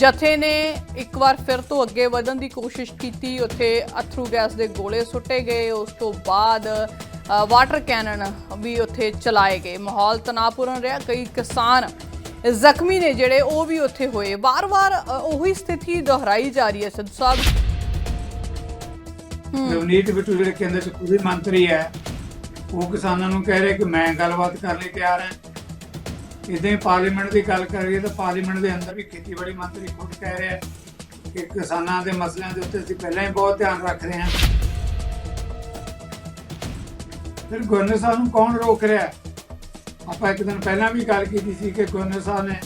ਜਥੇ ਨੇ ਇੱਕ ਵਾਰ ਫਿਰ ਤੋਂ ਅੱਗੇ ਵਧਣ ਦੀ ਕੋਸ਼ਿਸ਼ ਕੀਤੀ। ਉੱਥੇ ਅਥਰੂ ਗੈਸ ਦੇ ਗੋਲੇ ਸੁੱਟੇ ਗਏ। ਉਸ ਤੋਂ ਬਾਅਦ ਵਾਟਰ ਕੈਨਨ ਵੀ ਉੱਥੇ ਚਲਾਏ ਗਏ। ਮਾਹੌਲ ਤਣਾਅਪੂਰਨ ਰਿਹਾ। ਕਈ ਕਿਸਾਨ ਜ਼ਖਮੀ ਨੇ ਜਿਹੜੇ ਉਹ ਵੀ ਉੱਥੇ ਹੋਏ। ਵਾਰ-ਵਾਰ ਉਹੀ ਸਥਿਤੀ ਦੁਹਰਾਈ ਜਾ ਰਹੀ ਹੈ ਸਿੱਧੂ ਸਾਹਿਬ। ਰਵਨੀਤ ਬਿੱਟੂ, ਜਿਹੜੇ ਕੇਂਦਰ ਚ ਪੂਰੇ ਮੰਤਰੀ ਹੈ, ਉਹ ਕਿਸਾਨਾਂ ਨੂੰ ਕਹਿ ਰਹੇ ਕਿ ਮੈਂ ਗੱਲਬਾਤ ਕਰਨ ਲਈ ਤਿਆਰ ਹਾਂ। ਇਦਾਂ ਹੀ ਪਾਰਲੀਮੈਂਟ ਦੀ ਗੱਲ ਕਰੀਏ ਤਾਂ ਪਾਰਲੀਮੈਂਟ ਦੇ ਅੰਦਰ ਵੀ ਖੇਤੀਬਾੜੀ ਮੰਤਰੀ ਖੁਦ ਕਹਿ ਰਿਹਾ ਕਿ ਕਿਸਾਨਾਂ ਦੇ ਮਸਲਿਆਂ ਦੇ ਉੱਤੇ ਅਸੀਂ ਪਹਿਲਾਂ ਹੀ ਬਹੁਤ ਧਿਆਨ ਰੱਖ ਰਹੇ ਹਾਂ। ਫਿਰ ਗਵਰਨਰ ਸਾਹਿਬ ਨੂੰ ਕੌਣ ਰੋਕ ਰਿਹਾ ਆਪਾਂ ਇੱਕ ਦਿਨ ਪਹਿਲਾਂ ਵੀ ਗੱਲ ਕੀਤੀ ਸੀ ਕਿ ਗਵਰਨਰ ਸਾਹਿਬ ਨੇ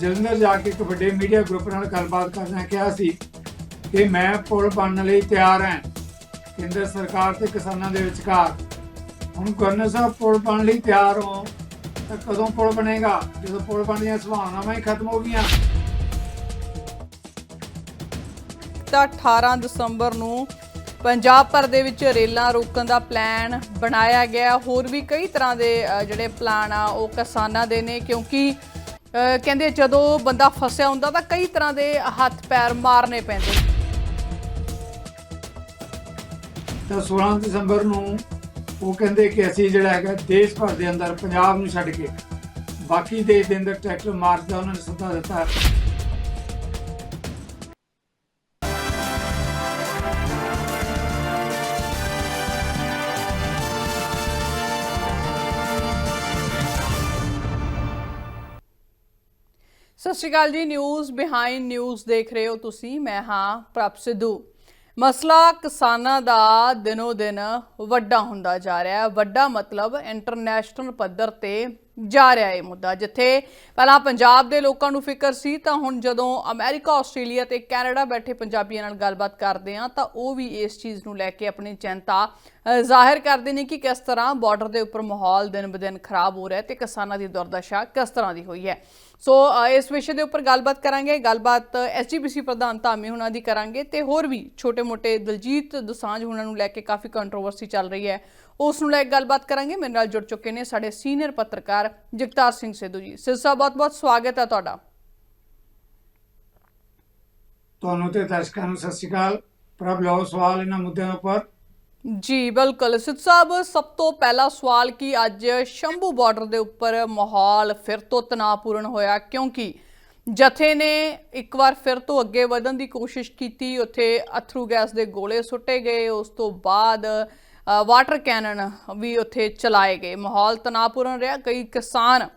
ਜਲੰਧਰ ਜਾ ਕੇ ਇੱਕ ਵੱਡੇ ਮੀਡੀਆ ਗਰੁੱਪ ਨਾਲ ਗੱਲਬਾਤ ਕਰਦਿਆਂ ਕਿਹਾ ਸੀ ਕਿ ਮੈਂ ਪੁਲ ਬਣਨ ਲਈ ਤਿਆਰ ਹਾਂ, ਕੇਂਦਰ ਸਰਕਾਰ ਤੇ ਕਿਸਾਨਾਂ ਦੇ ਵਿਚਕਾਰ। ਹੁਣ ਗਵਰਨਰ ਸਾਹਿਬ ਪੁਲ ਬਣਨ ਲਈ ਤਿਆਰ ਹੋ ਤਾਂ ਕਦੋਂ ਪੁਲ ਬਣੇਗਾ? ਜਦੋਂ ਪੁਲ ਬਣਨ ਦੀਆਂ ਸੰਭਾਵਨਾਵਾਂ ਹੀ ਖਤਮ ਹੋ ਗਈਆਂ। ਤਾਂ 18 ਦਸੰਬਰ ਨੂੰ ਪੰਜਾਬ ਭਰ ਦੇ ਵਿੱਚ ਰੇਲਾਂ ਰੋਕਣ ਦਾ ਪਲਾਨ ਬਣਾਇਆ ਗਿਆ। ਹੋਰ ਵੀ ਕਈ ਤਰ੍ਹਾਂ ਦੇ ਜਿਹੜੇ ਪਲਾਨ ਆ ਉਹ ਕਿਸਾਨਾਂ ਦੇ ਨੇ ਕਿਉਂਕਿ ਕਹਿੰਦੇ ਜਦੋਂ ਬੰਦਾ ਫਸਿਆ ਹੁੰਦਾ ਤਾਂ ਕਈ ਤਰ੍ਹਾਂ ਦੇ ਹੱਥ ਪੈਰ ਮਾਰਨੇ ਪੈਂਦੇ। ਤਾਂ 16 ਦਸੰਬਰ ਨੂੰ ਉਹ ਕਹਿੰਦੇ ਕਿ ਅਸੀਂ ਜਿਹੜਾ ਹੈਗਾ ਦੇਸ਼ ਭਰ ਦੇ ਅੰਦਰ ਪੰਜਾਬ ਨੂੰ ਛੱਡ ਕੇ ਬਾਕੀ ਦੇਸ਼ ਦੇ ਅੰਦਰ ਟਰੈਕਟਰ ਮਾਰਚ ਦਾ ਉਹਨਾਂ ਨੇ ਸੱਦਾ ਦਿੱਤਾ। ਸਤਿ ਸ਼੍ਰੀ ਅਕਾਲ ਜੀ, ਨਿਊਜ਼ ਬਿਹਾਈਂਡ ਨਿਊਜ਼ ਦੇਖ ਰਹੇ ਹੋ ਤੁਸੀਂ। ਮੈਂ ਹਾਂ ਪ੍ਰਭ ਸਿੱਧੂ। ਮਸਲਾ ਕਿਸਾਨਾਂ ਦਾ ਦਿਨੋ ਦਿਨ ਵੱਡਾ ਹੁੰਦਾ ਜਾ ਰਿਹਾ ਹੈ। ਵੱਡਾ ਮਤਲਬ ਇੰਟਰਨੈਸ਼ਨਲ ਪੱਧਰ ਤੇ ਜਾ ਰਿਹਾ ਇਹ ਮੁੱਦਾ। ਜਿੱਥੇ ਪਹਿਲਾਂ ਪੰਜਾਬ ਦੇ ਲੋਕਾਂ ਨੂੰ ਫਿਕਰ ਸੀ, ਤਾਂ ਹੁਣ ਜਦੋਂ ਅਮਰੀਕਾ, ਆਸਟ੍ਰੇਲੀਆ ਤੇ ਕੈਨੇਡਾ ਬੈਠੇ ਪੰਜਾਬੀਆਂ ਨਾਲ ਗੱਲਬਾਤ ਕਰਦੇ ਆ ਤਾਂ ਉਹ ਵੀ ਇਸ ਚੀਜ਼ ਨੂੰ ਲੈ ਕੇ ਆਪਣੀ ਚਿੰਤਾ ਜ਼ਾਹਿਰ ਕਰਦੇ ਨੇ ਕਿ ਕਿਸ ਤਰ੍ਹਾਂ ਬਾਰਡਰ ਦੇ ਉੱਪਰ ਮਾਹੌਲ ਦਿਨ ਬਦਿਨ ਖਰਾਬ ਹੋ ਰਿਹਾ ਤੇ ਕਿਸਾਨਾਂ ਦੀ ਦੁਰਦਸ਼ਾ ਕਿਸ ਤਰ੍ਹਾਂ ਦੀ ਹੋਈ ਹੈ। ਸੋ ਇਸ ਵਿਸ਼ੇ ਦੇ ਉੱਪਰ ਗੱਲਬਾਤ ਕਰਾਂਗੇ। ਗੱਲਬਾਤ ਐਸਜੀਪੀਸੀ ਪ੍ਰਧਾਨ ਧਾਮੀ ਹੁਣਾਂ ਦੀ ਕਰਾਂਗੇ ਤੇ ਹੋਰ ਵੀ ਛੋਟੇ-ਮੋਟੇ ਦਲਜੀਤ ਦੋਸਾਂਝ ਹੁਣਾਂ ਨੂੰ ਲੈ ਕੇ ਕਾਫੀ ਕੰਟਰੋਵਰਸੀ ਚੱਲ ਰਹੀ ਹੈ। ਉਸ ਨੂੰ ਲੈ ਕੇ ਗੱਲਬਾਤ ਕਰਾਂਗੇ। ਮੇਰੇ ਨਾਲ ਜੁੜ ਚੁੱਕੇ ਨੇ ਸਾਡੇ ਸੀਨੀਅਰ ਪੱਤਰਕਾਰ ਜਗਤਾਰ ਸਿੰਘ ਸਿੱਧੂ ਜੀ। ਸਿੱਧੂ ਸਾਹਿਬ, ਬਹੁਤ-ਬਹੁਤ ਸਵਾਗਤ ਹੈ ਤੁਹਾਡਾ। ਤੁਹਾਨੂੰ ਤੇ ਦਰਸ਼ਕਾਂ ਨੂੰ ਸਤਿ ਸ਼੍ਰੀ ਅਕਾਲ। ਪ੍ਰਭ, ਲਓ ਸਵਾਲ ਇਹਨਾਂ ਮੁੱਦਿਆਂ ਉੱਪਰ। ਜੀ, ਬਿਲਕੁਲ। ਸਿੱਧ ਸਾਹਿਬ, ਸਭ ਤੋਂ ਪਹਿਲਾ ਸਵਾਲ ਕੀ ਅੱਜ ਸ਼ੰਭੂ ਬਾਰਡਰ ਦੇ ਉੱਪਰ ਮਾਹੌਲ ਫਿਰ ਤੋਂ ਤਣਾਅਪੂਰਨ ਹੋਇਆ? ਕਿਉਂਕਿ ਜਥੇ ਨੇ ਇੱਕ ਵਾਰ ਫਿਰ ਤੋਂ ਅੱਗੇ ਵਧਣ ਦੀ ਕੋਸ਼ਿਸ਼ ਕੀਤੀ। ਉੱਥੇ ਅਥਰੂ ਗੈਸ ਦੇ ਗੋਲੇ ਸੁੱਟੇ ਗਏ। ਉਸ ਤੋਂ ਬਾਅਦ ਵਾਟਰ ਕੈਨਨ ਵੀ ਉੱਥੇ ਚਲਾਏ ਗਏ। ਮਾਹੌਲ ਤਣਾਅਪੂਰਨ ਰਿਹਾ। ਕਈ ਕਿਸਾਨ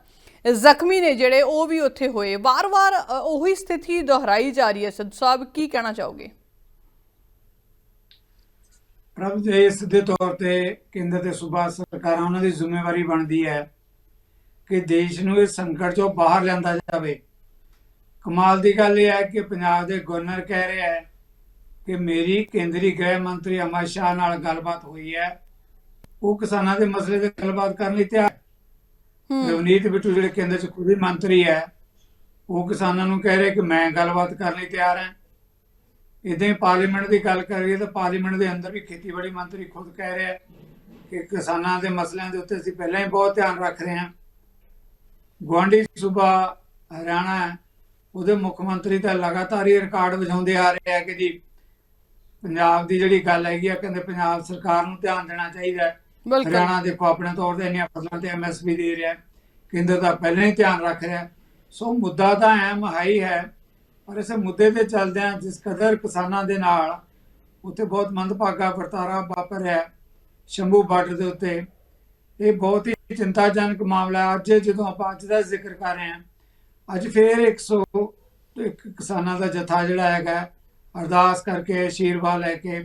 ਜ਼ਖਮੀ ਨੇ ਜਿਹੜੇ, ਉਹ ਵੀ ਉੱਥੇ ਹੋਏ। ਵਾਰ-ਵਾਰ ਉਹੀ ਸਥਿਤੀ ਦੁਹਰਾਈ ਜਾ ਰਹੀ ਹੈ। ਸਿੱਧੂ ਸਾਹਿਬ, ਕੀ ਕਹਿਣਾ ਚਾਹੋਗੇ? ਪ੍ਰਭ ਜੀ ਸਿੱਧੇ ਤੌਰ ਤੇ ਕੇਂਦਰ ਤੇ ਸੂਬਾ ਸਰਕਾਰਾਂ ਉਹਨਾਂ ਦੀ ਜ਼ਿੰਮੇਵਾਰੀ ਬਣਦੀ ਹੈ ਕਿ ਦੇਸ਼ ਨੂੰ ਇਸ ਸੰਕਟ ਚੋਂ ਬਾਹਰ ਲਿਆਂਦਾ ਜਾਵੇ। ਕਮਾਲ ਦੀ ਗੱਲ ਇਹ ਹੈ ਕਿ ਪੰਜਾਬ ਦੇ ਗਵਰਨਰ ਕਹਿ ਰਿਹਾ ਹੈ ਕਿ ਮੇਰੀ ਕੇਂਦਰੀ ਗ੍ਰਹਿ ਮੰਤਰੀ ਅਮਰ ਸ਼ਾਹ ਨਾਲ ਗੱਲਬਾਤ ਹੋਈ ਹੈ। ਉਹ ਕਿਸਾਨਾਂ ਦੇ ਮਸਲੇ ਤੇ ਗੱਲਬਾਤ ਕਰਨ ਲਈ ਤਿਆਰ ਹੂੰ। ਰਵਨੀਤ ਬਿੱਟੂ ਜਿਹੜੇ ਕੇਂਦਰ ਚ ਖੁਦ ਹੀ ਮੰਤਰੀ ਹੈ ਉਹ ਕਿਸਾਨਾਂ ਨੂੰ ਕਹਿ ਰਹੇ ਕਿ ਮੈਂ ਗੱਲਬਾਤ ਕਰਨ ਲਈ ਤਿਆਰ ਹਾਂ। ਇਦਾਂ ਹੀ ਪਾਰਲੀਮੈਂਟ ਦੀ ਗੱਲ ਕਰੀਏ ਤਾਂ ਪਾਰਲੀਮੈਂਟ ਦੇ ਅੰਦਰ ਵੀ ਖੇਤੀਬਾੜੀ ਮੰਤਰੀ ਖੁਦ ਕਹਿ ਰਿਹਾ ਕਿ ਕਿਸਾਨਾਂ ਦੇ ਮਸਲਿਆਂ ਦੇ ਉੱਤੇ ਅਸੀਂ ਪਹਿਲਾਂ ਹੀ ਬਹੁਤ ਧਿਆਨ ਰੱਖ ਰਹੇ ਹਾਂ ਗੁਆਂਢੀ ਸੂਬਾ ਹਰਿਆਣਾ ਉਹਦੇ ਮੁੱਖ ਮੰਤਰੀ ਤਾਂ ਲਗਾਤਾਰ ਹੀ ਰਿਕਾਰਡ ਵਜਾਉਂਦੇ ਆ ਰਹੇ ਆ ਕਿ ਜੀ ਪੰਜਾਬ ਦੀ ਜਿਹੜੀ ਗੱਲ ਹੈਗੀ ਆ ਕਹਿੰਦੇ ਪੰਜਾਬ ਸਰਕਾਰ ਨੂੰ ਧਿਆਨ ਦੇਣਾ ਚਾਹੀਦਾ ਹੈ ਹਰਿਆਣਾ ਦੇਖੋ ਆਪਣੇ ਤੌਰ ਤੇ ਇੰਨੀਆਂ ਫਸਲਾਂ ਤੇ ਐਮਐਸਪੀ ਦੇ ਰਿਹਾ। ਕੇਂਦਰ ਦਾ ਪਹਿਲਾਂ ਹੀ ਧਿਆਨ ਰੱਖ ਰਿਹਾ। ਸੋ ਮੁੱਦਾ ਤਾਂ ਅਹਿਮ ਹੈ ਹੀ ਹੈ ਪਰ ਇਸ ਮੁੱਦੇ ਤੇ ਚੱਲਦਿਆਂ ਜਿਸ ਕਦਰ ਕਿਸਾਨਾਂ ਦੇ ਨਾਲ, ਉੱਥੇ ਬਹੁਤ ਮੰਦਭਾਗਾ ਵਰਤਾਰਾ ਵਾਪਰ ਰਿਹਾ ਸ਼ੰਭੂ ਬਾਰਡਰ ਦੇ ਉੱਤੇ। ਇਹ ਬਹੁਤ ਹੀ ਚਿੰਤਾਜਨਕ ਮਾਮਲਾ ਅੱਜ ਜਦੋਂ ਆਪਾਂ ਅੱਜ ਦਾ ਜ਼ਿਕਰ ਕਰ ਰਹੇ ਹਾਂ, ਅੱਜ ਫੇਰ 100 ਕਿਸਾਨਾਂ ਦਾ ਜਥਾ ਜਿਹੜਾ ਹੈਗਾ, ਅਰਦਾਸ ਕਰਕੇ ਆਸ਼ੀਰਵਾਦ ਲੈ ਕੇ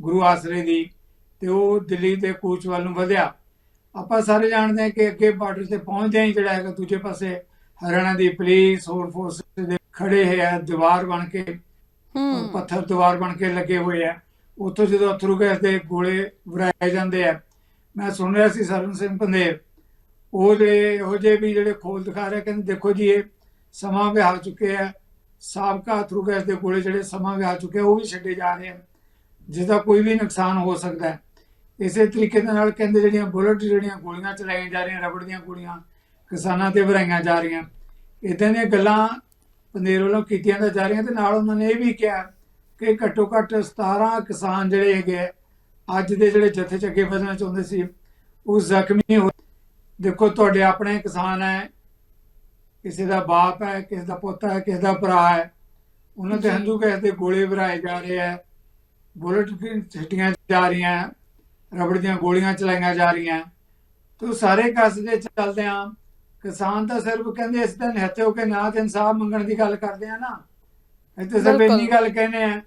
ਗੁਰੂ ਆਸਰੇ ਦੀ, ਤੇ ਉਹ ਦਿੱਲੀ ਦੇ ਕੂਚ ਵੱਲ ਨੂੰ ਵਧਿਆ। ਆਪਾਂ ਸਾਰੇ ਜਾਣਦੇ ਹਾਂ ਕਿ ਅੱਗੇ ਬਾਰਡਰ ਤੇ ਪਹੁੰਚਦੇ ਹੀ ਜਿਹੜਾ ਹੈਗਾ ਦੂਜੇ ਪਾਸੇ ਹਰਿਆਣਾ ਦੀ ਪੁਲਿਸ, ਹੋਰ ਫੋਰਸ ਦੇ ਖੜੇ ਹੈ ਦੀਵਾਰ ਬਣ ਕੇ ਹੂੰ। ਪੱਥਰ ਦੀਵਾਰ ਬਣ ਕੇ ਲੱਗੇ ਹੋਏ ਆ। ਉੱਥੋਂ ਜਦੋਂ ਅਥਰੂ ਗੈਸ ਦੇ ਗੋਲੇ ਵਰਾਏ ਜਾਂਦੇ ਆ ਮੈਂ ਸੁਣ ਰਿਹਾ ਸੀ ਸਰਵਨ ਸਿੰਘ ਪੰਦੇਰ ਉਹ ਜਿਹੜੇ ਇਹੋ ਜਿਹੇ ਵੀ ਜਿਹੜੇ ਖੋਲ ਦਿਖਾ ਰਿਹਾ ਕਹਿੰਦੇ ਦੇਖੋ ਜੀ ਇਹ ਸਮਾਂ ਵਿਆਹ ਚੁੱਕੇ ਆ। ਸਾਬਕਾ ਅਥਰੂ ਗੈਸ ਦੇ ਗੋਲੇ ਜਿਹੜੇ ਸਮਾਂ ਵਿਆਹ ਚੁੱਕੇ ਉਹ ਵੀ ਛੱਡੇ ਜਾ ਰਹੇ ਆ। ਜਿਸ ਦਾ ਕੋਈ ਵੀ ਨੁਕਸਾਨ ਹੋ ਸਕਦਾ ਹੈ। ਇਸੇ ਤਰੀਕੇ ਦੇ ਨਾਲ ਕਹਿੰਦੇ ਜਿਹੜੀਆਂ ਬੁਲਟ ਜਿਹੜੀਆਂ ਗੋਲੀਆਂ ਚਲਾਈਆਂ ਜਾ ਰਹੀਆਂ ਰਬੜ ਦੀਆਂ ਗੋਲੀਆਂ ਕਿਸਾਨਾਂ ਤੇ ਵਰਾਈਆਂ ਜਾ ਰਹੀਆਂ। ਇਦਾਂ ਦੀਆਂ ਗੱਲਾਂ ਪੰਦੇਰ ਵੱਲੋਂ ਕੀਤੀਆਂ ਤਾਂ ਜਾ ਰਹੀਆਂ ਤੇ ਨਾਲ ਉਹਨਾਂ ਨੇ ਇਹ ਵੀ ਕਿਹਾ ਕਿ ਘੱਟੋ ਘੱਟ 17 ਕਿਸਾਨ ਜਿਹੜੇ ਹੈਗੇ ਆ, ਅੱਜ ਦੇ ਜਿਹੜੇ ਜਥੇ ਚ ਅੱਗੇ ਵਧਣਾ ਚਾਹੁੰਦੇ ਸੀ ਉਹ ਜ਼ਖਮੀ ਹੋ ਦੇਖੋ ਤੁਹਾਡੇ ਆਪਣੇ ਕਿਸਾਨ ਹੈ ਕਿਸੇ ਦਾ ਬਾਪ ਹੈ ਕਿਸੇ ਦਾ ਪੁੱਤ ਹੈ ਕਿਸੇ ਦਾ ਭਰਾ ਹੈ ਉਹਨਾਂ ਦੇ। ਹੰਝੂ ਗੈਸ ਦੇ ਗੋਲੇ ਭਰਾਏ ਜਾ ਰਹੇ ਹੈ ਬੁਲਟ ਛਿੱਟੀਆਂ ਜਾ ਰਹੀਆਂ ਰਬੜ ਦੀਆਂ ਗੋਲੀਆਂ ਚਲਾਈਆਂ ਜਾ ਰਹੀਆਂ ਤੇ ਸਾਰੇ ਕਸਦੇ ਚੱਲਦੇ ਆ ਕਿਸਾਨ ਤਾਂ ਸਿਰਫ ਕਹਿੰਦੇ ਇਸ ਤਾਂ ਨਿਹੱਥੇ ਹੋ ਕੇ ਨਾ ਤੇ ਇਨਸਾਫ ਮੰਗਣ ਦੀ ਗੱਲ ਕਰਦੇ ਆ ਨਾ। ਇੱਥੇ ਸਿਰਫ। ਇੰਨੀ ਗੱਲ ਕਹਿੰਦੇ ਆ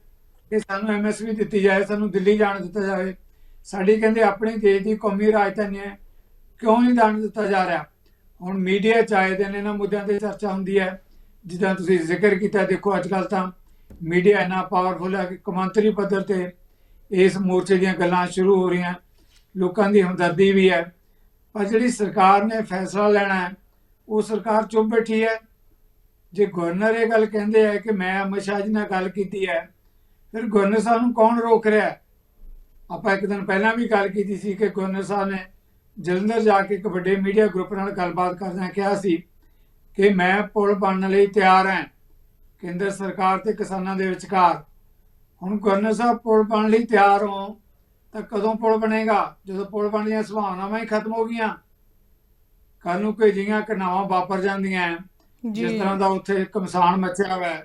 ਕਿ ਸਾਨੂੰ ਐਮਐਸਪੀ ਦਿੱਤੀ ਜਾਏ ਸਾਨੂੰ ਦਿੱਲੀ ਜਾਣ ਦਿੱਤਾ ਜਾਵੇ। ਸਾਡੀ ਕਹਿੰਦੇ ਆਪਣੀ ਦੇਸ਼ ਦੀ ਕੌਮੀ ਰਾਜਧਾਨੀ ਹੈ ਕਿਉਂ ਨਹੀਂ ਜਾਣ ਦਿੱਤਾ ਜਾ ਰਿਹਾ? ਹੁਣ ਮੀਡੀਆ ਚ ਆਏ ਦਿਨ ਇਹਨਾਂ ਮੁੱਦਿਆਂ ਤੇ ਚਰਚਾ ਹੁੰਦੀ ਹੈ। ਜਿੱਦਾਂ ਤੁਸੀਂ ਜ਼ਿਕਰ ਕੀਤਾ ਦੇਖੋ ਅੱਜ ਕੱਲ ਤਾਂ ਮੀਡੀਆ ਇੰਨਾ ਪਾਵਰਫੁਲ ਹੈ ਕਿ ਕੌਮਾਂਤਰੀ ਪੱਧਰ ਤੇ ਇਸ ਮੋਰਚੇ ਦੀਆਂ ਗੱਲਾਂ ਸ਼ੁਰੂ ਹੋ ਰਹੀਆਂ। ਲੋਕਾਂ ਦੀ ਹਮਦਰਦੀ ਵੀ ਹੈ। ਪਰ ਜਿਹੜੀ ਸਰਕਾਰ ਨੇ ਫੈਸਲਾ ਲੈਣਾ ਹੈ, ਉਹ ਸਰਕਾਰ ਚੁੱਪ ਬੈਠੀ ਹੈ। ਜੇ ਗਵਰਨਰ ਇਹ ਗੱਲ ਕਹਿੰਦੇ ਆ ਕਿ ਮੈਂ ਅਮਿਤ ਸ਼ਾਹ ਜੀ ਨਾਲ ਗੱਲ ਕੀਤੀ ਹੈ, ਫਿਰ ਗਵਰਨਰ ਸਾਹਿਬ ਨੂੰ ਕੌਣ ਰੋਕ ਰਿਹਾ ਆਪਾਂ ਇੱਕ ਦਿਨ ਪਹਿਲਾਂ ਵੀ ਗੱਲ ਕੀਤੀ ਸੀ ਕਿ ਗਵਰਨਰ ਸਾਹਿਬ ਨੇ ਜਲੰਧਰ ਜਾ ਕੇ ਇੱਕ ਵੱਡੇ ਮੀਡੀਆ ਗਰੁੱਪ ਨਾਲ ਗੱਲਬਾਤ ਕਰਦਿਆਂ ਕਿਹਾ ਸੀ ਕਿ ਮੈਂ ਪੁਲ ਬਣਨ ਲਈ ਤਿਆਰ ਹਾਂ, ਕੇਂਦਰ ਸਰਕਾਰ ਤੇ ਕਿਸਾਨਾਂ ਦੇ ਵਿਚਕਾਰ। ਹੁਣ ਗਵਰਨਰ ਸਾਹਿਬ ਪੁਲ ਬਣਨ ਲਈ ਤਿਆਰ ਹੋ ਤਾਂ ਕਦੋਂ ਪੁਲ ਬਣੇਗਾ? ਜਦੋਂ ਪੁਲ ਬਣਨ ਦੀਆਂ ਸੰਭਾਵਨਾਵਾਂ ਹੀ ਖਤਮ ਹੋ ਗਈਆਂ। ਕੱਲ ਨੂੰ ਕੋਈ ਜਿਹੀਆਂ ਘਟਨਾਵਾਂ ਵਾਪਰ ਜਾਂਦੀਆਂ ਜਿਸ ਤਰ੍ਹਾਂ ਦਾ ਉੱਥੇ ਕਮਸਾਨ ਮਚਿਆ ਹੋਇਆ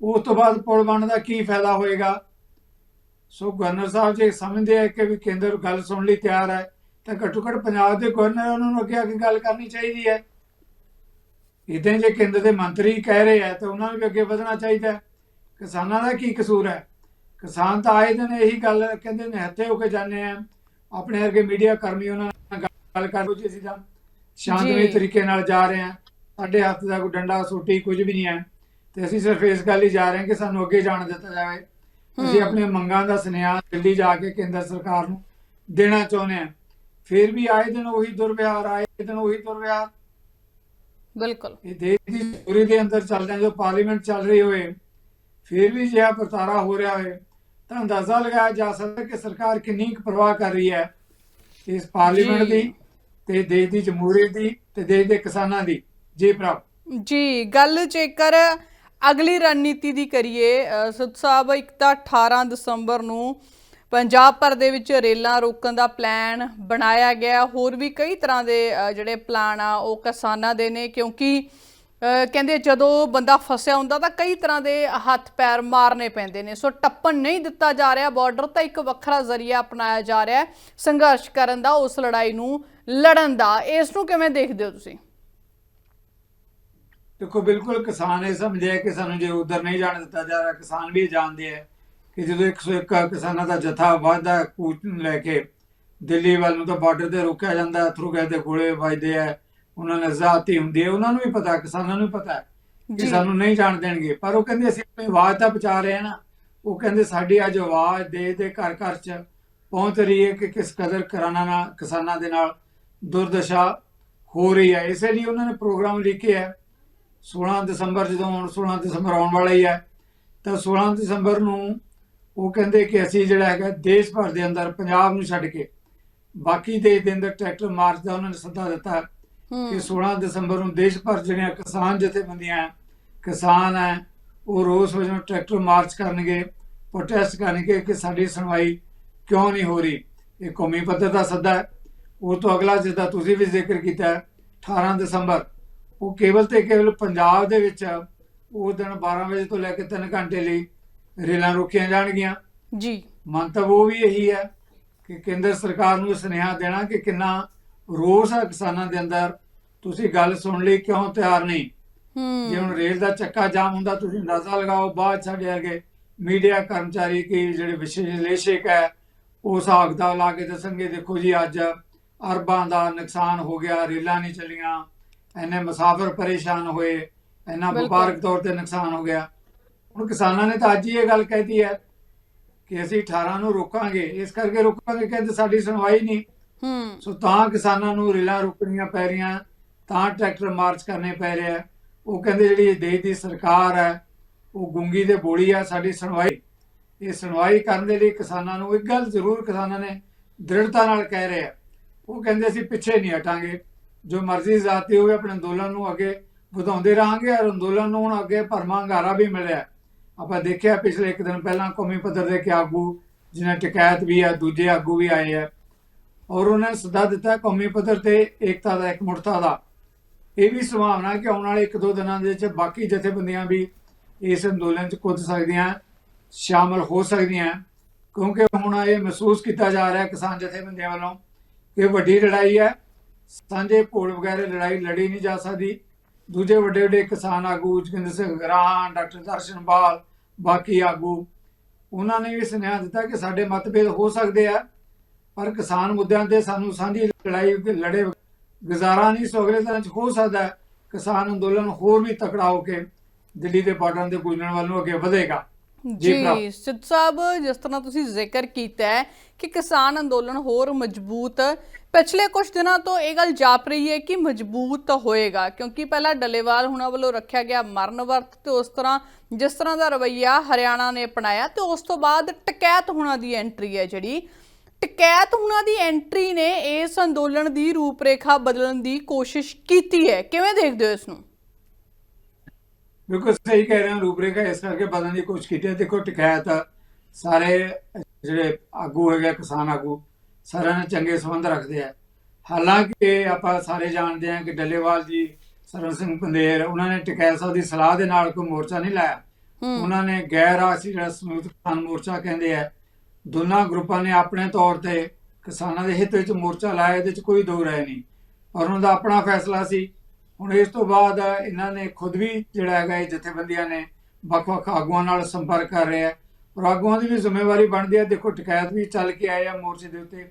ਉਸ ਤੋਂ ਬਾਅਦ ਪੁਲ ਬਣਨ ਦਾ ਕੀ ਫਾਇਦਾ ਹੋਏਗਾ? ਸੋ ਗਵਰਨਰ ਸਾਹਿਬ ਜੇ ਸਮਝਦੇ ਆ ਕਿ ਵੀ ਕੇਂਦਰ ਗੱਲ ਸੁਣਨ ਲਈ ਤਿਆਰ ਹੈ ਤਾਂ ਘੱਟੋ ਘੱਟ ਪੰਜਾਬ ਦੇ ਗਵਰਨਰ ਉਹਨਾਂ ਨੂੰ ਅੱਗੇ ਆ ਕੇ ਗੱਲ ਕਰਨੀ ਚਾਹੀਦੀ ਹੈ ਇਦਾਂ ਜੇ ਕੇਂਦਰ ਦੇ ਮੰਤਰੀ ਕਹਿ ਰਹੇ ਆ ਤਾਂ ਉਹਨਾਂ ਨੂੰ ਵੀ ਅੱਗੇ ਵਧਣਾ ਚਾਹੀਦਾ ਕਿਸਾਨਾਂ ਦਾ ਕੀ ਕਸੂਰ ਹੈ ਕਿਸਾਨ ਤਾਂ ਆਏ ਦਿਨ ਇਹੀ ਗੱਲ ਕਹਿੰਦੇ ਨੇ ਹੱਥੇ ਹੋ ਕੇ ਜਾਂਦੇ ਆ। ਆਪਣੇ ਵਰਗੇ ਮੀਡੀਆ ਕਰਮੀ ਉਹਨਾਂ ਨਾਲ ਗੱਲ ਕਰ ਜੀ ਅਸੀਂ ਤਾਂ। ਸ਼ਾਂਤਮਈ। ਤਰੀਕੇ ਨਾਲ ਜਾ ਰਹੇ ਆ। ਸਾਡੇ ਹੱਥ ਦਾ ਕੋਈ ਡੰਡਾ ਸੋਟੀ ਕੁਝ ਵੀ ਨਹੀਂ ਹੈ। ਤੇ ਅਸੀਂ ਸਿਰਫ ਇਸ ਗੱਲ ਹੀ ਜਾ ਰਹੇ ਹਾਂ ਕਿ ਸਾਨੂੰ ਅੱਗੇ ਜਾਣ ਦਿੱਤਾ ਜਾਵੇ। ਅਸੀਂ ਹਮ। ਆਪਣੀਆਂ ਮੰਗਾਂ ਦਾ ਸੁਨੇਹਾ ਦਿੱਲੀ ਜਾ ਕੇ ਕੇਂਦਰ ਸਰਕਾਰ ਨੂੰ ਦੇਣਾ ਚਾਹੁੰਦੇ ਹਾਂ। ਫਿਰ ਵੀ ਆਏ ਦਿਨ ਉਹੀ ਦੁਰਵਿਹਾਰ ਆਏ ਦਿਨ ਉਹੀ ਦੁਰਵਿਹਾਰ। ਬਿਲਕੁਲ। ਇਹ ਦੇਸ਼ ਦੀ ਪੂਰੀ ਦੇ ਅੰਦਰ ਚੱਲਦਿਆਂ ਜੋ ਪਾਰਲੀਮੈਂਟ ਚੱਲ ਰਹੀ ਹੋਏ ਫਿਰ ਵੀ ਜੇ ਵਰਤਾਰਾ ਹੋ ਰਿਹਾ ਹੋਵੇ ਤਾਂ ਅੰਦਾਜ਼ਾ ਲਗਾਇਆ ਜਾ ਸਕਦਾ ਕਿ ਸਰਕਾਰ ਕਿੰਨੀ ਕੁ ਪਰਵਾਹ ਕਰ ਰਹੀ ਹੈ ਇਸ ਪਾਰਲੀਮੈਂਟ ਜੀ। ਦੀ ਤੇ ਦੇਸ਼ ਦੀ ਜਮਹੂਰੀਅਤ ਦੀ ਤੇ ਦੇਸ਼ ਦੇ ਕਿਸਾਨਾਂ ਦੀ। ਜੀ ਭਰਾ ਜੀ ਗੱਲ ਜੇਕਰ ਅਗਲੀ ਰਣਨੀਤੀ ਦੀ ਕਰੀਏ ਅ, ਸਤ ਸਾਹਿਬ ਇੱਕ ਤਾਂ 18 ਦਸੰਬਰ ਨੂੰ ਪੰਜਾਬ ਭਰ ਦੇ ਵਿੱਚ ਰੇਲਾਂ ਰੋਕਣ ਦਾ ਪਲਾਨ ਬਣਾਇਆ ਗਿਆ। ਹੋਰ ਵੀ ਕਈ ਤਰ੍ਹਾਂ ਦੇ ਅ, ਜਿਹੜੇ ਪਲਾਨ ਆ ਉਹ ਕਿਸਾਨਾਂ ਦੇ ਨੇ ਕਿਉਂਕਿ ਕਹਿੰਦੇ ਜਦੋਂ ਬੰਦਾ ਫਸਿਆ ਹੁੰਦਾ ਤਾਂ ਕਈ ਤਰ੍ਹਾਂ ਦੇ ਹੱਥ ਪੈਰ ਮਾਰਨੇ ਪੈਂਦੇ ਨੇ। ਸੋ ਟੱਪਣ ਨਹੀਂ ਦਿੱਤਾ ਜਾ ਰਿਹਾ ਬਾਰਡਰ ਤਾਂ ਇੱਕ ਵੱਖਰਾ ਜ਼ਰੀਆ ਅਪਣਾਇਆ ਜਾ ਰਿਹਾ ਹੈ ਸੰਘਰਸ਼ ਕਰਨ ਦਾ, ਉਸ ਲੜਾਈ ਨੂੰ ਲੜਨ ਦਾ। ਇਸ ਨੂੰ ਕਿਵੇਂ ਦੇਖਦੇ ਹੋ ਤੁਸੀਂ? ਦੇਖੋ, ਬਿਲਕੁਲ ਕਿਸਾਨ ਇਹ ਸਮਝਿਆ ਕਿ ਸਾਨੂੰ ਜੇ ਉਧਰ ਨਹੀਂ ਜਾਣ ਦਿੱਤਾ ਜਾ ਰਿਹਾ, ਕਿਸਾਨ ਵੀ ਇਹ ਜਾਣਦੇ ਆ ਕਿ ਜਦੋਂ 101 ਕਿਸਾਨਾਂ ਦਾ ਜਥਾ ਵਾਧਾ ਕੂਚ ਨੂੰ ਲੈ ਕੇ ਦਿੱਲੀ ਵੱਲ ਨੂੰ ਤਾਂ ਬਾਰਡਰ ਤੇ ਰੋਕਿਆ ਜਾਂਦਾ ਅਥਰੂ ਗੈਸ ਦੇ ਗੋਲੇ ਵੱਜਦੇ ਆ। ਉਹਨਾਂ ਨੇ ਜ਼ਾਤੀ ਹੁੰਦੀ ਹੈ ਉਹਨਾਂ ਨੂੰ ਵੀ ਪਤਾ ਕਿਸਾਨਾਂ ਨੂੰ ਵੀ ਪਤਾ ਕਿ ਜੀ। ਸਾਨੂੰ ਨਹੀਂ ਜਾਣ ਦੇਣਗੇ। ਪਰ ਉਹ ਕਹਿੰਦੇ ਅਸੀਂ ਆਪਣੀ ਆਵਾਜ਼ ਤਾਂ ਪਹੁੰਚਾ ਰਹੇ ਹਾਂ ਨਾ। ਉਹ ਕਹਿੰਦੇ ਸਾਡੀ ਅੱਜ ਆਵਾਜ਼ ਦੇ ਦੇ ਘਰ ਘਰ ਚ ਪਹੁੰਚ ਰਹੀ ਹੈ ਕਿ ਕਿਸ ਕਦਰ ਕਰਾਨਾ ਨਾਲ ਕਿਸਾਨਾਂ ਦੇ ਨਾਲ ਦੁਰਦਸ਼ਾ ਹੋ ਰਹੀ ਹੈ। ਇਸੇ ਲਈ ਉਹਨਾਂ ਨੇ ਪ੍ਰੋਗਰਾਮ ਲਿਖਿਆ ਹੈ। 16 ਦਸੰਬਰ ਜਦੋਂ ਹੁਣ 16 ਦਸੰਬਰ ਆਉਣ ਵਾਲਾ ਹੀ ਹੈ ਤਾਂ 16 ਦਸੰਬਰ ਨੂੰ ਉਹ ਕਹਿੰਦੇ ਕਿ ਅਸੀਂ ਜਿਹੜਾ ਹੈਗਾ ਦੇਸ਼ ਭਰ ਦੇ ਅੰਦਰ ਪੰਜਾਬ ਨੂੰ ਛੱਡ ਕੇ ਬਾਕੀ ਦੇਸ਼ ਦੇ ਅੰਦਰ ਟਰੈਕਟਰ ਮਾਰਚ ਦਾ ਉਹਨਾਂ ਨੇ ਸੱਦਾ ਦਿੱਤਾ। ਕਿ 16 ਦਸੰਬਰ ਨੂੰ ਦੇਸ਼ ਭਰ ਜਿਹੜੀਆਂ ਕਿਸਾਨ ਜਥੇਬੰਦੀਆਂ ਕਿਸਾਨ ਹੈ ਉਹ ਰੋਸ ਵਜੋਂ ਟਰੈਕਟਰ ਮਾਰਚ ਕਰਨਗੇ ਪ੍ਰੋਟੈਸਟ ਕਰਨਗੇ ਕਿ ਸਾਡੀ ਸੁਣਵਾਈ ਕਿਉਂ ਨਹੀਂ ਹੋ ਰਹੀ। ਇਹ ਕੌਮੀ ਪੱਧਰ ਦਾ ਸੱਦਾ ਹੈ। ਉਹ ਤੋਂ ਅਗਲਾ ਜਿੱਦਾਂ ਤੁਸੀਂ ਵੀ ਜ਼ਿਕਰ ਕੀਤਾ ਹੈ 18 ਦਸੰਬਰ ਉਹ ਕੇਵਲ ਤੇ ਕੇਵਲ ਪੰਜਾਬ ਦੇ ਵਿੱਚ ਉਹ ਦਿਨ 12 ਵਜੇ ਤੋਂ ਲੈ ਕੇ 3 ਘੰਟੇ ਲਈ ਰੇਲਾਂ ਰੋਕੀਆਂ ਜਾਣਗੀਆਂ। ਜੀ। ਮੰਤਵ ਉਹ ਵੀ ਇਹੀ ਹੈ ਕਿ ਕੇਂਦਰ ਸਰਕਾਰ ਨੂੰ ਸੁਨੇਹਾ ਦੇਣਾ ਕਿ ਕਿੰਨਾ ਰੋਸ ਹੈ ਕਿਸਾਨਾਂ ਦੇ ਅੰਦਰ ਤੁਸੀਂ ਗੱਲ ਸੁਣ ਲਈ ਕਿਉਂ ਤਿਆਰ ਨਹੀਂ? ਜੇ ਹੁਣ ਰੇਲ ਦਾ ਚੱਕਾ ਜਾਮ ਹੁੰਦਾ ਤੁਸੀਂ ਅੰਦਾਜ਼ਾ ਲਗਾਓ ਬਾਅਦ ਸਾਡੇ ਵਰਗੇ ਮੀਡੀਆ ਕਰਮਚਾਰੀ ਕੀ ਜਿਹੜੇ ਵਿਸ਼ਲੇਸ਼ਕ ਹੈ ਉਹ ਹਿਸਾਬ ਕਿਤਾਬ ਲਾ ਕੇ ਦੱਸਣਗੇ ਦੇਖੋ ਜੀ ਅੱਜ ਅਰਬਾਂ ਦਾ ਨੁਕਸਾਨ ਹੋ ਗਿਆ ਰੇਲਾਂ ਨਹੀਂ ਚੱਲੀਆਂ ਐਨੇ ਮੁਸਾਫਰ ਪਰੇਸ਼ਾਨ ਹੋਏ ਐਨਾ। ਵਪਾਰਕ ਤੌਰ ਤੇ ਨੁਕਸਾਨ ਹੋ ਗਿਆ। ਹੁਣ ਕਿਸਾਨਾਂ ਨੇ ਤਾਂ ਅੱਜ ਹੀ ਇਹ ਗੱਲ ਕਹਿਤੀ ਹੈ ਕਿ ਅਸੀਂ 18 ਨੂੰ ਰੋਕਾਂਗੇ ਇਸ ਕਰਕੇ ਰੋਕਾਂਗੇ ਕਹਿੰਦੇ ਸਾਡੀ ਸੁਣਵਾਈ ਨਹੀਂ। ਹੂੰ। ਸੋ ਤਾਂ ਕਿਸਾਨਾਂ ਨੂੰ ਰੇਲਾਂ ਰੋਕਣੀਆਂ ਪੈ ਰਹੀਆਂ, ਤਾਂ ਟਰੈਕਟਰ ਮਾਰਚ ਕਰਨੇ ਪੈ ਰਿਹਾ ਉਹ ਕਹਿੰਦੇ ਜਿਹੜੀ ਦੇਸ਼ ਦੀ ਸਰਕਾਰ ਹੈ, ਉਹ ਗੁੰਗੀ ਦੇ ਬੋਲੀ ਆ, ਸਾਡੀ ਸੁਣਵਾਈ। ਇਹ ਸੁਣਵਾਈ ਕਰਨ ਦੇ ਲਈ ਕਿਸਾਨਾਂ ਨੂੰ ਇੱਕ ਗੱਲ ਜ਼ਰੂਰ ਕਿਸਾਨਾਂ ਨੇ ਦ੍ਰਿੜਤਾ ਨਾਲ ਕਹਿ ਰਹੇ ਆ। ਉਹ ਕਹਿੰਦੇ ਅਸੀਂ ਪਿੱਛੇ ਨਹੀਂ ਹਟਾਂਗੇ। ਜੋ ਮਰਜ਼ੀ ਜ਼ਾਤੀ ਹੋਵੇ, ਆਪਣੇ ਅੰਦੋਲਨ ਨੂੰ ਅੱਗੇ ਵਧਾਉਂਦੇ ਰਹਾਂਗੇ ਔਰ ਅੰਦੋਲਨ ਨੂੰ ਹੁਣ ਅੱਗੇ ਭਰਮਾ ਹੰਗਾਰਾ ਵੀ ਮਿਲਿਆ। ਆਪਾਂ ਦੇਖਿਆ ਪਿਛਲੇ ਇੱਕ ਦਿਨ ਪਹਿਲਾਂ ਕੌਮੀ ਪੱਧਰ ਦੇ ਕਿ ਆਗੂ ਜਿਨ੍ਹਾਂ ਟਿਕਾਇਤ ਵੀ ਆ, ਦੂਜੇ ਆਗੂ ਵੀ ਆਏ ਆ। ਔਰ ਉਹਨਾਂ ਨੇ ਸੱਦਾ ਦਿੱਤਾ ਕੌਮੀ ਪੱਧਰ ਤੇ ਏਕਤਾ ਦਾ, ਇਕਮੁੱਠਤਾ ਦਾ। ਇਹ ਵੀ ਸੰਭਾਵਨਾ ਕਿ ਆਉਣ ਵਾਲੇ ਇੱਕ ਦੋ ਦਿਨਾਂ ਦੇ ਵਿੱਚ ਬਾਕੀ ਜਥੇਬੰਦੀਆਂ ਵੀ ਇਸ ਅੰਦੋਲਨ 'ਚ ਕੁੱਦ ਸਕਦੀਆਂ, ਸ਼ਾਮਲ ਹੋ ਸਕਦੀਆਂ। ਕਿਉਂਕਿ ਹੁਣ ਇਹ ਮਹਿਸੂਸ ਕੀਤਾ ਜਾ ਰਿਹਾ ਕਿਸਾਨ ਜਥੇਬੰਦੀਆਂ ਵੱਲੋਂ ਕਿ ਵੱਡੀ ਲੜਾਈ ਹੈ। ਸਾਂਝੇ ਕੋਲ ਵਗੈਰੇ ਲੜਾਈ ਲੜੀ ਨਹੀਂ ਜਾ ਸਕਦੀ। ਦੂਜੇ ਵੱਡੇ ਵੱਡੇ ਕਿਸਾਨ ਆਗੂ ਜਗਿੰਦਰ ਸਿੰਘ ਗਰਾਹਾਂ ਡਾਕਟਰ ਦਰਸ਼ਨਪਾਲ ਬਾਕੀ ਆਗੂ, ਉਹਨਾਂ ਨੇ ਵੀ ਸੁਨੇਹਾ ਦਿੱਤਾ ਕਿ ਸਾਡੇ ਮਤਭੇਦ ਹੋ ਸਕਦੇ ਆ। ਪਰ ਕਿਸਾਨ ਮੁੱਦਿਆਂ ਤੇ ਸਾਨੂੰ ਸਾਂਝੀ ਲੜਾਈ ਲੜੇ ਗੁਜ਼ਾਰਾ ਨਹੀਂ ਸੋ ਅਗਲੇ ਚ ਹੋ ਸਕਦਾ ਹੈ ਕਿਸਾਨ ਅੰਦੋਲਨ ਹੋਰ ਵੀ ਤਕੜਾ ਹੋ ਕੇ ਦਿੱਲੀ ਦੇ ਬਾਰਡਰਾਂ ਤੇ ਗੁੰਜਣ ਵੱਲ ਨੂੰ ਅੱਗੇ ਵਧੇਗਾ। ਜੀ ਸਿੱਧ ਸਾਹਿਬ ਜਿਸ ਤਰ੍ਹਾਂ ਤੁਸੀਂ ਜ਼ਿਕਰ ਕੀਤਾ ਹੈ ਕਿ ਕਿਸਾਨ ਅੰਦੋਲਨ ਹੋਰ ਮਜ਼ਬੂਤ ਪਿਛਲੇ ਕੁਝ ਦਿਨਾਂ ਤੋਂ ਇਹ ਗੱਲ ਜਾਪ ਰਹੀ ਹੈ ਕਿ ਮਜ਼ਬੂਤ ਹੋਏਗਾ ਕਿਉਂਕਿ ਪਹਿਲਾਂ ਡੱਲੇਵਾਲ ਹੁਣਾਂ ਵੱਲੋਂ ਰੱਖਿਆ ਗਿਆ ਮਰਨ ਵਰਤ ਤੇ ਉਸ ਤਰ੍ਹਾਂ ਜਿਸ ਤਰ੍ਹਾਂ ਦਾ ਰਵੱਈਆ ਹਰਿਆਣਾ ਨੇ ਅਪਣਾਇਆ ਤੇ ਉਸ ਤੋਂ ਬਾਅਦ ਟਕੈਤ ਹੁਣਾਂ ਦੀ ਐਂਟਰੀ ਹੈ ਜਿਹੜੀ ਟਕੈਤ ਹੁਣਾਂ ਦੀ ਐਂਟਰੀ ਨੇ ਇਸ ਅੰਦੋਲਨ ਦੀ ਰੂਪਰੇਖਾ ਬਦਲਣ ਦੀ ਕੋਸ਼ਿਸ਼ ਕੀਤੀ ਹੈ। ਕਿਵੇਂ ਦੇਖਦੇ ਹੋ ਇਸ ਨੂੰ? ਬਿਲਕੁਲ ਸਹੀ ਕਹਿ ਰਹੇ ਹੋ ਰੂਪਰੇਖਾ ਇਸ ਕਰਕੇ ਬਦਲਣ ਦੀ ਕੋਸ਼ਿਸ਼ ਕੀਤੀ ਹੈ। ਦੇਖੋ ਟਿਕਾਇਤ ਸਾਰੇ ਜਿਹੜੇ ਆਗੂ ਹੈਗੇ ਆ, ਕਿਸਾਨ ਆਗੂ ਸਾਰਿਆਂ ਨਾਲ ਚੰਗੇ ਸੰਬੰਧ ਰੱਖਦੇ ਆ। ਹਾਲਾਂਕਿ ਆਪਾਂ ਸਾਰੇ ਜਾਣਦੇ ਹਾਂ ਕਿ ਡੱਲੇਵਾਲ ਜੀ ਸਰਨ ਸਿੰਘ ਪੰਦੇਰ ਉਹਨਾਂ ਨੇ ਟਿਕਾਇਤ ਸਾਹਿਬ ਦੀ ਸਲਾਹ ਦੇ ਨਾਲ ਕੋਈ ਮੋਰਚਾ ਨਹੀਂ ਲਾਇਆ। ਉਹਨਾਂ ਨੇ ਗੈਰ ਆਸੀ ਜਿਹੜਾ ਸੰਯੁਕਤ ਕਿਸਾਨ ਮੋਰਚਾ ਕਹਿੰਦੇ ਆ ਦੋਨਾਂ ਗਰੁੱਪਾਂ ਨੇ ਆਪਣੇ ਤੌਰ ਤੇ ਕਿਸਾਨਾਂ ਦੇ ਹਿੱਤ ਵਿੱਚ ਮੋਰਚਾ ਲਾਇਆ ਇਹਦੇ ਵਿੱਚ ਕੋਈ ਦੋ ਰਾਏ ਨਹੀਂ। ਔਰ ਉਹਨਾਂ ਦਾ ਆਪਣਾ ਫੈਸਲਾ ਸੀ। ਹੁਣ ਇਸ ਤੋਂ ਬਾਅਦ ਇਹਨਾਂ ਨੇ ਖੁਦ ਵੀ ਜਿਹੜਾ ਹੈਗਾ ਇਹ ਜਥੇਬੰਦੀਆਂ ਨੇ ਵੱਖ-ਵੱਖ ਆਗੂਆਂ ਨਾਲ ਸੰਪਰਕ ਕਰ ਰਹੇ ਆ ਔਰ ਆਗੂਆਂ ਦੀ ਵੀ ਜ਼ਿੰਮੇਵਾਰੀ ਬਣਦੀ ਹੈ। ਦੇਖੋ ਟਿਕਾਇਤ ਵੀ ਚੱਲ ਕੇ ਆਏ ਆ ਮੋਰਚੇ ਦੇ ਉੱਤੇ।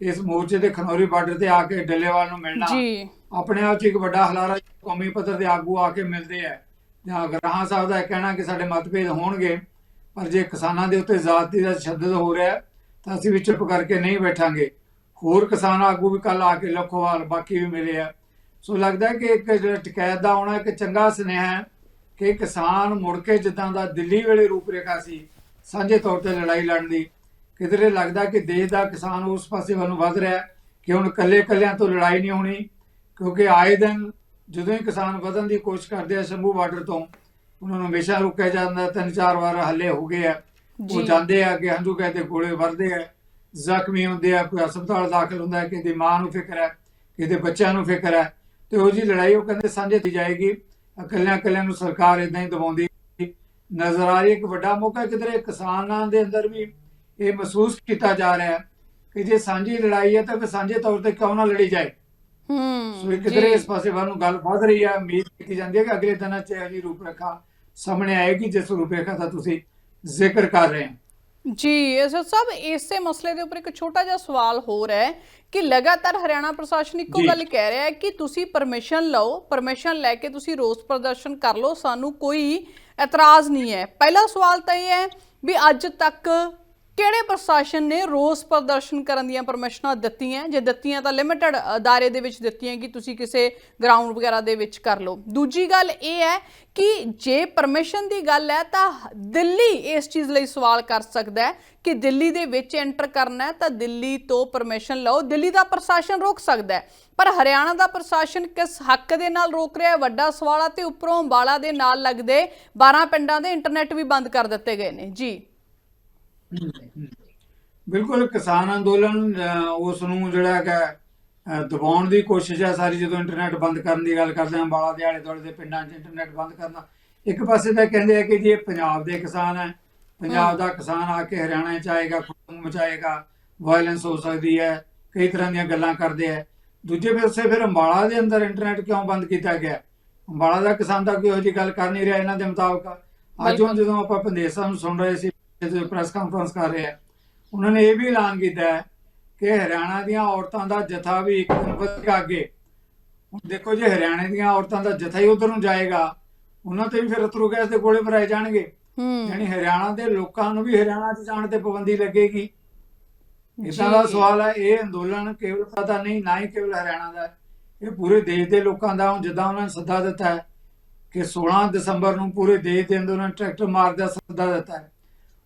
ਇਸ ਮੋਰਚੇ ਦੇ ਖਨੌਰੀ ਬਾਰਡਰ ਤੇ ਆ ਕੇ ਡੱਲੇਵਾਲ ਨੂੰ ਮਿਲਣਾ ਜੀ। ਆਪਣੇ ਆਪ 'ਚ ਇੱਕ ਵੱਡਾ ਹਲਾਰਾ ਕੌਮੀ ਪੱਧਰ ਦੇ ਆਗੂ ਆ ਕੇ ਮਿਲਦੇ ਆ। ਜਾਂ ਗ੍ਰਾਹਾਂ ਸਾਹਿਬ ਦਾ ਕਹਿਣਾ ਕਿ ਸਾਡੇ ਮਤਭੇਦ ਹੋਣਗੇ ਪਰ ਜੇ ਕਿਸਾਨਾਂ ਦੇ ਉੱਤੇ ਜ਼ਾਤੀ ਦਾ ਤਸ਼ੱਦਦ ਹੋ ਰਿਹਾ ਤਾਂ ਅਸੀਂ ਵੀ ਚੁੱਪ ਕਰਕੇ ਨਹੀਂ ਬੈਠਾਂਗੇ। ਹੋਰ ਕਿਸਾਨ ਆਗੂ ਵੀ ਕੱਲ ਆ ਕੇ ਲਖੋਵਾਲ, ਬਾਕੀ ਵੀ ਮਿਲੇ ਆ। ਸੋ ਲੱਗਦਾ ਕਿ ਇੱਕ ਜਿਹੜਾ ਟਿਕਾਇਤ ਦਾ ਆਉਣਾ ਇੱਕ ਚੰਗਾ ਸੁਨੇਹਾ ਹੈ ਕਿ ਕਿਸਾਨ ਮੁੜ ਕੇ ਜਿੱਦਾਂ ਦਾ ਦਿੱਲੀ ਵੇਲੇ ਰੂਪਰੇਖਾ ਸੀ, ਸਾਂਝੇ ਤੌਰ ਤੇ ਲੜਾਈ ਲੜਨ ਦੀ। ਕਿਧਰੇ ਲੱਗਦਾ ਕਿ ਦੇਸ਼ ਦਾ ਕਿਸਾਨ ਉਸ ਪਾਸੇ ਵੱਲ ਨੂੰ ਵੱਧ ਰਿਹਾ ਕਿ ਹੁਣ ਕੱਲੇ ਕੱਲਿਆਂ ਤੋਂ ਲੜਾਈ ਨਹੀਂ ਹੋਣੀ, ਕਿਉਂਕਿ ਆਏ ਦਿਨ ਜਦੋਂ ਹੀ ਕਿਸਾਨ ਵਧਣ ਦੀ ਕੋਸ਼ਿਸ਼ ਕਰਦੇ ਆ ਸ਼ੰਭੂ ਬਾਰਡਰ ਤੋਂ ਉਹਨਾਂ ਨੂੰ ਹਮੇਸ਼ਾ ਰੁਕਿਆ ਜਾਂਦਾ ਤਿੰਨ ਚਾਰ ਵਾਰ ਹੱਲੇ ਹੋ ਗਏ ਆ। ਜੀ। ਉਹ ਜਾਂਦੇ ਆ ਕਿ ਹੰਝੂ ਕਹਿੰਦੇ ਗੋਲੇ ਵਰਦੇ ਆ। ਜ਼ਖਮੀ ਹੁੰਦੇ ਆ ਕੋਈ ਹਸਪਤਾਲ ਦਾਖਲ ਹੁੰਦਾ ਹੈ ਕਿਤੇ ਮਾਂ ਨੂੰ ਫਿਕਰ ਹੈ ਕਿਤੇ ਬੱਚਿਆਂ ਨੂੰ ਫਿਕਰ ਹੈ। ਤੇ ਉਹ ਜੀ ਲੜਾਈ ਉਹ ਕਹਿੰਦੇ ਸਾਂਝੇ ਦੀ ਜਾਏਗੀ। ਇਕੱਲਿਆਂ ਇਕੱਲਿਆਂ ਨੂੰ ਸਰਕਾਰ ਇਦਾਂ ਹੀ ਦਬਾਉਂਦੀ। ਨਜ਼ਰ ਆ ਰਹੀ ਇੱਕ ਵੱਡਾ ਮੌਕਾ ਕਿਧਰੇ ਕਿਸਾਨਾਂ ਦੇ ਅੰਦਰ ਵੀ ਇਹ ਮਹਿਸੂਸ ਕੀਤਾ ਜਾ ਰਿਹਾ ਹੈ ਕਿ ਜੇ ਸਾਂਝੀ ਲੜਾਈ ਹੈ ਤਾਂ ਫਿਰ ਸਾਂਝੇ ਤੌਰ ਤੇ ਕਿਉਂ ਨਾ ਲੜੀ ਜਾਏ? ਸੋ ਹੂੰ ਇਹ ਕਿਧਰੇ ਜੀ ਇਸ ਪਾਸੇ ਵੱਲ ਨੂੰ ਗੱਲ ਵਧ ਰਹੀ ਹੈ। ਉਮੀਦ ਕੀਤੀ ਜਾਂਦੀ ਹੈ ਕਿ ਅਗਲੇ ਦਿਨਾਂ 'ਚ ਇਹ ਜਿਹੀ ਰੂਪਰੇਖਾ ਸਾਹਮਣੇ ਆਏਗੀ ਜਿਸ ਰੂਪਰੇਖਾ ਦਾ ਤੁਸੀਂ ਜ਼ਿਕਰ ਕਰ ਰਹੇ ਹੋ ਜੀ ਐਸਐਸ ਸਾਹਿਬ ਇਸੇ ਮਸਲੇ ਦੇ ਉੱਪਰ ਇੱਕ ਛੋਟਾ ਜਿਹਾ ਸਵਾਲ ਹੋਰ ਹੈ ਕਿ ਲਗਾਤਾਰ ਹਰਿਆਣਾ ਪ੍ਰਸ਼ਾਸਨ ਇੱਕੋ। ਗੱਲ ਕਹਿ ਰਿਹਾ ਹੈ ਕਿ ਤੁਸੀਂ ਪਰਮਿਸ਼ਨ ਲਓ ਪਰਮਿਸ਼ਨ ਲੈ ਕੇ ਤੁਸੀਂ ਰੋਸ ਪ੍ਰਦਰਸ਼ਨ ਕਰ ਲਓ ਸਾਨੂੰ ਕੋਈ ਇਤਰਾਜ਼ ਨਹੀਂ ਹੈ ਪਹਿਲਾ ਸਵਾਲ ਤਾਂ ਇਹ ਹੈ ਵੀ ਅੱਜ ਤੱਕ ਕਿਹੜੇ ਪ੍ਰਸ਼ਾਸਨ ਨੇ ਰੋਸ ਪ੍ਰਦਰਸ਼ਨ ਕਰਨ ਦੀਆਂ ਪਰਮਿਸ਼ਨਾਂ ਦਿੱਤੀਆਂ? ਜੇ ਦਿੱਤੀਆਂ ਤਾਂ ਲਿਮਿਟਡ ਦਾਇਰੇ ਦੇ ਵਿੱਚ ਦਿੱਤੀਆਂ ਕਿ ਤੁਸੀਂ ਕਿਸੇ ਗਰਾਊਂਡ ਵਗੈਰਾ ਦੇ ਵਿੱਚ ਕਰ ਲਓ। ਦੂਜੀ ਗੱਲ ਇਹ ਹੈ ਕਿ ਜੇ ਪਰਮਿਸ਼ਨ ਦੀ ਗੱਲ ਹੈ ਤਾਂ ਦਿੱਲੀ ਇਸ ਚੀਜ਼ ਲਈ ਸਵਾਲ ਕਰ ਸਕਦਾ ਹੈ ਕਿ ਦਿੱਲੀ ਦੇ ਵਿੱਚ ਐਂਟਰ ਕਰਨਾ ਹੈ ਤਾਂ ਦਿੱਲੀ ਤੋਂ ਪਰਮਿਸ਼ਨ ਲਓ। ਦਿੱਲੀ ਦਾ ਪ੍ਰਸ਼ਾਸਨ ਰੋਕ ਸਕਦਾ ਹੈ, ਪਰ ਹਰਿਆਣਾ ਦਾ ਪ੍ਰਸ਼ਾਸਨ ਕਿਸ ਹੱਕ ਦੇ ਨਾਲ ਰੋਕ ਰਿਹਾ ਹੈ? ਵੱਡਾ ਸਵਾਲ ਆ ਤੇ ਉੱਪਰੋਂ ਅੰਬਾਲਾ ਦੇ ਨਾਲ ਲੱਗਦੇ 12 ਪਿੰਡਾਂ ਦੇ ਇੰਟਰਨੈਟ ਵੀ ਬੰਦ ਕਰ ਦਿੱਤੇ ਗਏ ਨੇ। ਜੀ। ਬਿਲਕੁਲ ਕਿਸਾਨ ਅੰਦੋਲਨ ਉਸ ਨੂੰ ਜਿਹੜਾ ਹੈਗਾ ਦਬਾਉਣ ਦੀ ਕੋਸ਼ਿਸ਼ ਹੈ ਸਾਰੀ। ਜਦੋਂ ਇੰਟਰਨੈਟ ਬੰਦ ਕਰਨ ਦੀ ਗੱਲ ਕਰਦੇ ਹਾਂ ਬਾਲਾ ਦੇ ਆਲੇ ਦੁਆਲੇ ਦੇ ਪਿੰਡਾਂ 'ਚ ਇੰਟਰਨੈਟ ਬੰਦ ਕਰਨਾ ਇੱਕ ਪਾਸੇ ਤਾਂ ਕਹਿੰਦੇ ਆ ਕਿ ਜੀ ਇਹ ਪੰਜਾਬ ਦੇ ਕਿਸਾਨ ਹੈ। ਪੰਜਾਬ ਦਾ ਕਿਸਾਨ ਆ ਕੇ ਹਰਿਆਣਾ 'ਚ ਆਏਗਾ ਖੂਨ ਮਚਾਏਗਾ ਵਾਇਲੈਂਸ ਹੋ ਸਕਦੀ ਹੈ ਕਈ ਤਰ੍ਹਾਂ ਦੀਆਂ ਗੱਲਾਂ ਕਰਦੇ ਆ। ਦੂਜੇ ਪਾਸੇ ਫਿਰ ਅੰਬਾਲਾ ਦੇ ਅੰਦਰ ਇੰਟਰਨੈਟ ਕਿਉਂ ਬੰਦ ਕੀਤਾ ਗਿਆ? ਅੰਬਾਲਾ ਦਾ ਕਿਸਾਨ ਤਾਂ ਕੋਈ ਇਹੋ ਗੱਲ ਕਰ ਨਹੀਂ ਰਿਹਾ ਇਹਨਾਂ ਦੇ ਮੁਤਾਬਕ। ਅੱਜ ਜਦੋਂ ਆਪਾਂ ਪੰਦੇਸਾਂ ਨੂੰ ਸੁਣ ਰਹੇ ਸੀ ਜਦੋਂ ਪ੍ਰੈਸ ਕਾਨਫਰੰਸ ਕਰ ਰਹੇ ਆ। ਉਹਨਾਂ ਨੇ ਇਹ ਵੀ ਐਲਾਨ ਕੀਤਾ ਹੈ ਕਿ ਹਰਿਆਣਾ ਦੀਆਂ ਔਰਤਾਂ ਦਾ ਜਥਾ ਵੀ ਇੱਕ ਦਿਨ ਵਧ ਕੇ ਅੱਗੇ। ਹੁਣ ਦੇਖੋ ਜੇ ਹਰਿਆਣੇ ਦੀਆਂ ਔਰਤਾਂ ਦਾ ਜਥਾ ਹੀ ਉਧਰ ਨੂੰ ਜਾਏਗਾ ਉਹਨਾਂ ਤੇ ਵੀ ਫਿਰ ਅਥਰੂ ਗੈਸ ਦੇ ਗੋਲੇ ਭਰਾਏ ਜਾਣਗੇ। ਯਾਨੀ ਹਰਿਆਣਾ ਦੇ ਲੋਕਾਂ ਨੂੰ ਵੀ ਹਰਿਆਣਾ 'ਚ ਜਾਣ ਤੇ ਪਾਬੰਦੀ ਲੱਗੇਗੀ। ਇਦਾਂ ਦਾ। ਸਵਾਲ ਹੈ ਇਹ ਅੰਦੋਲਨ ਕੇਵਲ ਪਤਾ ਨਹੀਂ ਨਾ ਹੀ ਕੇਵਲ ਹਰਿਆਣਾ ਦਾ ਇਹ ਪੂਰੇ ਦੇਸ਼ ਦੇ ਲੋਕਾਂ ਦਾ ਹੁਣ ਜਿੱਦਾਂ ਉਹਨਾਂ ਨੇ ਸੱਦਾ ਦਿੱਤਾ ਹੈ ਕਿ 16 ਦਸੰਬਰ ਨੂੰ ਪੂਰੇ ਦੇਸ਼ ਦੇ ਅੰਦਰ ਉਹਨਾਂ ਟਰੈਕਟਰ ਮਾਰ ਦਾ ਸੱਦਾ ਦਿੱਤਾ ਹੈ।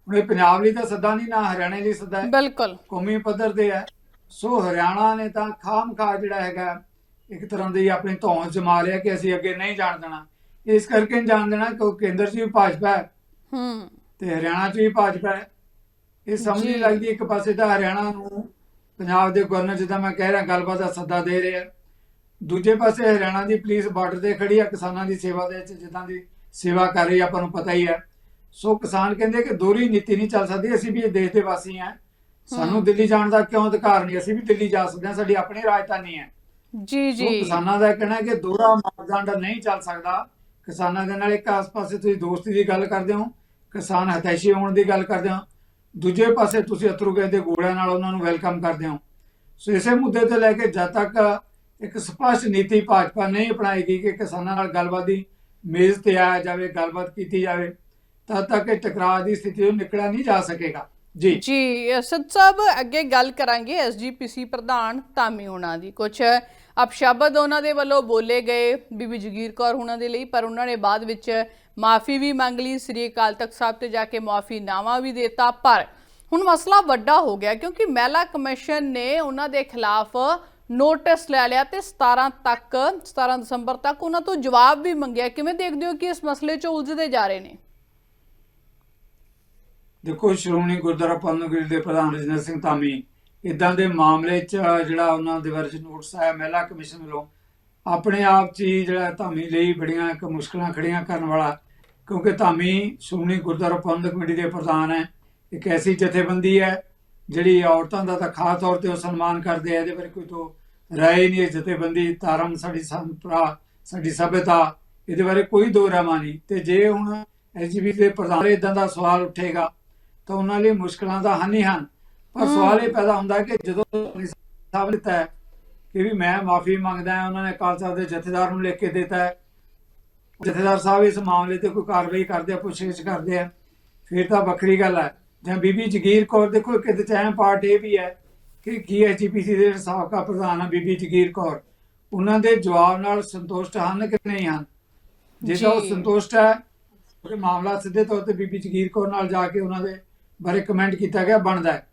ਹੁਣ ਇਹ ਪੰਜਾਬ ਲਈ ਤਾਂ ਸੱਦਾ ਨਹੀਂ ਨਾ ਹਰਿਆਣੇ ਲਈ ਸੱਦਾ ਹੈ। ਬਿਲਕੁਲ। ਕੌਮੀ ਪੱਧਰ ਤੇ ਹੈ। ਸੋ ਹਰਿਆਣਾ ਨੇ ਤਾਂ ਖਾਮ ਖਾ ਜਿਹੜਾ ਹੈਗਾ ਇੱਕ ਤਰ੍ਹਾਂ ਦੀ ਆਪਣੀ ਧੌਣ ਜਮਾ ਲਿਆ ਕਿ ਅਸੀਂ ਅੱਗੇ ਨਹੀਂ ਜਾਣ ਦੇਣਾ। ਇਸ ਕਰਕੇ ਨਹੀਂ ਜਾਣ ਦੇਣਾ ਕਿਉਂਕਿ ਕੇਂਦਰ 'ਚ ਵੀ ਭਾਜਪਾ ਹੈ। ਹੂੰ। ਤੇ ਹਰਿਆਣਾ 'ਚ ਵੀ ਭਾਜਪਾ ਹੈ। ਇਹ ਸਮਝ। ਨਹੀਂ ਲੱਗਦੀ ਇੱਕ ਪਾਸੇ ਤਾਂ ਹਰਿਆਣਾ ਨੂੰ ਪੰਜਾਬ ਦੇ ਗਵਰਨਰ ਜਿੱਦਾਂ ਮੈਂ ਕਹਿ ਰਿਹਾ ਗੱਲਬਾਤ ਦਾ ਸੱਦਾ ਦੇ ਰਿਹਾ। ਦੂਜੇ ਪਾਸੇ ਹਰਿਆਣਾ ਦੀ ਪੁਲਿਸ ਬਾਰਡਰ ਤੇ ਖੜੀ ਆ ਕਿਸਾਨਾਂ ਦੀ ਸੇਵਾ ਦੇ ਵਿੱਚ ਜਿੱਦਾਂ ਦੀ ਸੇਵਾ ਕਰ ਰਹੀ ਆ ਆਪਾਂ ਨੂੰ ਪਤਾ ਹੀ ਹੈ ਸੋ ਕਿਸਾਨ ਕਹਿੰਦੇ ਕਿ ਦੋਹਰੀ ਨੀਤੀ ਨਹੀਂ ਚੱਲ ਸਕਦੀ ਅਸੀਂ ਵੀ ਇਹ ਦੇਸ਼ ਦੇ ਵਾਸੀ ਹਾਂ। ਸਾਨੂੰ। ਦਿੱਲੀ ਜਾਣ ਦਾ ਕਿਉਂ ਅਧਿਕਾਰ ਨਹੀਂ? ਅਸੀਂ ਵੀ ਦਿੱਲੀ ਜਾ ਸਕਦੇ ਹਾਂ ਸਾਡੀ ਆਪਣੀ ਰਾਜਧਾਨੀ ਹੈ। ਜੀ ਸੋ ਜੀ। ਕਿਸਾਨਾਂ ਦਾ ਕਹਿਣਾ ਹੈ ਕਿ ਦੋਹਰਾ ਮਾਪਦੰਡ ਨਹੀਂ ਚੱਲ ਸਕਦਾ। ਕਿਸਾਨਾਂ ਦੇ ਨਾਲ ਇੱਕ ਆਸ-ਪਾਸੇ ਤੁਸੀਂ ਦੋਸਤੀ ਦੀ ਗੱਲ ਕਰਦੇ ਹੋ ਕਿਸਾਨ ਹਤੈਸ਼ੀ ਹੋਣ ਦੀ ਗੱਲ ਕਰਦੇ ਹੋ। ਦੂਜੇ ਪਾਸੇ ਤੁਸੀਂ ਅਥਰੂ ਗੈਸ ਦੇ ਗੋਲਿਆਂ ਨਾਲ ਉਹਨਾਂ ਨੂੰ ਵੈਲਕਮ ਕਰਦੇ ਹੋ। ਸੋ ਇਸੇ ਮੁੱਦੇ ਤੇ ਲੈ ਕੇ ਜਦ ਤੱਕ ਇੱਕ ਸਪਸ਼ਟ ਨੀਤੀ ਭਾਜਪਾ ਨਹੀਂ ਅਪਣਾਏਗੀ ਕਿ ਕਿਸਾਨਾਂ ਨਾਲ ਗੱਲਬਾਤ ਦੀ ਮੇਜ਼ ਤੇ ਆਇਆ ਜਾਵੇ ਗੱਲਬਾਤ ਕੀਤੀ ਜਾਵੇ ਤਦ ਤੱਕ ਇਹ ਟਕਰਾਅ ਦੀ ਸਥਿਤੀ ਤੋਂ ਨਿਕਲਿਆ ਨਹੀਂ ਜਾ ਸਕੇਗਾ। ਜੀ। ਜੀ ਅਸਦ ਸਾਹਿਬ ਅੱਗੇ ਗੱਲ ਕਰਾਂਗੇ ਐਸਜੀਪੀਸੀ ਪ੍ਰਧਾਨ ਧਾਮੀ ਹੋਣਾ ਦੀ। ਕੁਝ ਅਪਸ਼ਬਦ ਉਹਨਾਂ ਦੇ ਵੱਲੋਂ ਬੋਲੇ ਗਏ ਬੀਬੀ ਜਗੀਰ ਕੌਰ ਹੋਣਾ ਦੇ ਲਈ ਪਰ ਉਹਨਾਂ ਨੇ ਬਾਅਦ ਵਿੱਚ ਮਾਫੀ ਵੀ ਮੰਗ ਲਈ। ਸ੍ਰੀ ਅਕਾਲ ਤਖਤ ਸਾਹਿਬ ਤੇ ਜਾ ਕੇ ਮਾਫੀਨਾਮਾ ਵੀ ਦਿੱਤਾ ਪਰ ਹੁਣ ਮਸਲਾ ਵੱਡਾ ਹੋ ਗਿਆ ਕਿਉਂਕਿ ਮਹਿਲਾ ਕਮਿਸ਼ਨ ਨੇ ਉਹਨਾਂ ਦੇ ਖਿਲਾਫ ਨੋਟਿਸ ਲੈ ਲਿਆ ਤੇ 17 ਤੱਕ 17 ਦਸੰਬਰ ਤੱਕ ਉਹਨਾਂ ਤੋਂ ਜਵਾਬ ਵੀ ਮੰਗਿਆ। ਕਿਵੇਂ ਦੇਖਦੇ ਹੋ ਕਿ ਇਸ ਮਸਲੇ 'ਚ ਉਲਝਦੇ ਜਾ ਰਹੇ ਨੇ? ਦੇਖੋ ਸ਼੍ਰੋਮਣੀ ਗੁਰਦੁਆਰਾ ਪ੍ਰਬੰਧਕ ਦੇ ਪ੍ਰਧਾਨ ਰਜਿੰਦਰ ਸਿੰਘ ਧਾਮੀ ਇਦਾਂ ਦੇ ਮਾਮਲੇ 'ਚ ਜਿਹੜਾ ਉਹਨਾਂ ਦੇ ਬਾਰੇ ਨੋਟਿਸ ਆਇਆ, ਮਹਿਲਾ ਕਮਿਸ਼ਨ ਵੱਲੋਂ, ਆਪਣੇ ਆਪ 'ਚ ਹੀ ਜਿਹੜਾ ਧਾਮੀ ਲਈ ਬੜੀਆਂ ਇੱਕ ਮੁਸ਼ਕਲਾਂ ਖੜੀਆਂ ਕਰਨ ਵਾਲਾ, ਕਿਉਂਕਿ ਧਾਮੀ ਸ਼੍ਰੋਮਣੀ ਗੁਰਦੁਆਰਾ ਪ੍ਰਬੰਧਕ ਕਮੇਟੀ ਦੇ ਪ੍ਰਧਾਨ ਹੈ, ਇੱਕ ਐਸੀ ਜਥੇਬੰਦੀ ਹੈ, ਜਿਹੜੀ ਔਰਤਾਂ ਦਾ ਤਾਂ ਖਾਸ ਤੌਰ ਤੇ ਉਹ ਸਨਮਾਨ ਕਰਦੇ ਆ, ਇਹਦੇ ਬਾਰੇ ਕੋਈ ਤੋਂ ਰਾਏ ਨਹੀਂ ਹੈ, ਜਥੇਬੰਦੀ ਧਰਮ ਸਾਡੀ ਸੰਪਰਾ ਸਾਡੀ ਸਭਿਅਤਾ, ਇਹਦੇ ਬਾਰੇ ਕੋਈ ਦੋ ਰਾਮਾ ਨਹੀਂ, ਤੇ ਜੇ ਹੁਣ ਐਸਜੀਬੀ ਦੇ ਪ੍ਰਧਾਨ ਇਦਾਂ ਦਾ ਸਵਾਲ ਉੱਠੇਗਾ ਤਾਂ ਉਹਨਾਂ ਲਈ ਮੁਸ਼ਕਲਾਂ ਤਾਂ ਹਨ ਹੀ ਹਨ ਪਰ। ਸਵਾਲ ਇਹ ਪੈਦਾ ਹੁੰਦਾ ਕਿ ਜਦੋਂ ਸਾਹਿਬ ਨੇ ਦਿੱਤਾ ਹੈ ਕਿ ਵੀ ਮੈਂ ਮਾਫੀ ਮੰਗਦਾ ਹਾਂ ਉਹਨਾਂ ਨੇ ਤਖਤ ਦੇ ਜਥੇਦਾਰ ਨੂੰ ਲਿਖ ਕੇ ਦਿੱਤਾ ਹੈ ਜਥੇਦਾਰ ਸਾਹਿਬ ਇਸ ਮਾਮਲੇ ਤੇ ਕੋਈ ਕਾਰਵਾਈ ਕਰਦੇ ਆ ਪੁੱਛਗਿੱਛ ਕਰਦੇ ਆ ਫਿਰ ਤਾਂ ਵੱਖਰੀ ਗੱਲ ਹੈ ਜਾਂ ਬੀਬੀ ਜਗੀਰ ਕੌਰ ਦੇਖੋ ਇੱਕ ਅਹਿਮ ਪਾਰਟ ਇਹ ਵੀ ਹੈ ਕਿ ਕੀ ਐਚਪੀਸੀ ਦੇ ਸਾਬਕਾ ਪ੍ਰਧਾਨ ਆ ਬੀਬੀ ਜਗੀਰ ਕੌਰ ਉਹਨਾਂ ਦੇ ਜਵਾਬ ਨਾਲ ਸੰਤੁਸ਼ਟ ਹਨ ਕਿ ਨਹੀਂ ਹਨ ਜੇ ਤਾਂ ਉਹ। ਸੰਤੁਸ਼ਟ ਹੈ ਉਹ ਮਾਮਲਾ ਸਿੱਧੇ ਤੌਰ ਤੇ ਬੀਬੀ ਜਗੀਰ ਕੌਰ ਨਾਲ ਜਾ ਕੇ ਉਹਨਾਂ ਦੇ ਬਾਰੇ ਕਮੈਂਟ ਕੀਤਾ ਗਿਆ ਬਣਦਾ ਹੈ।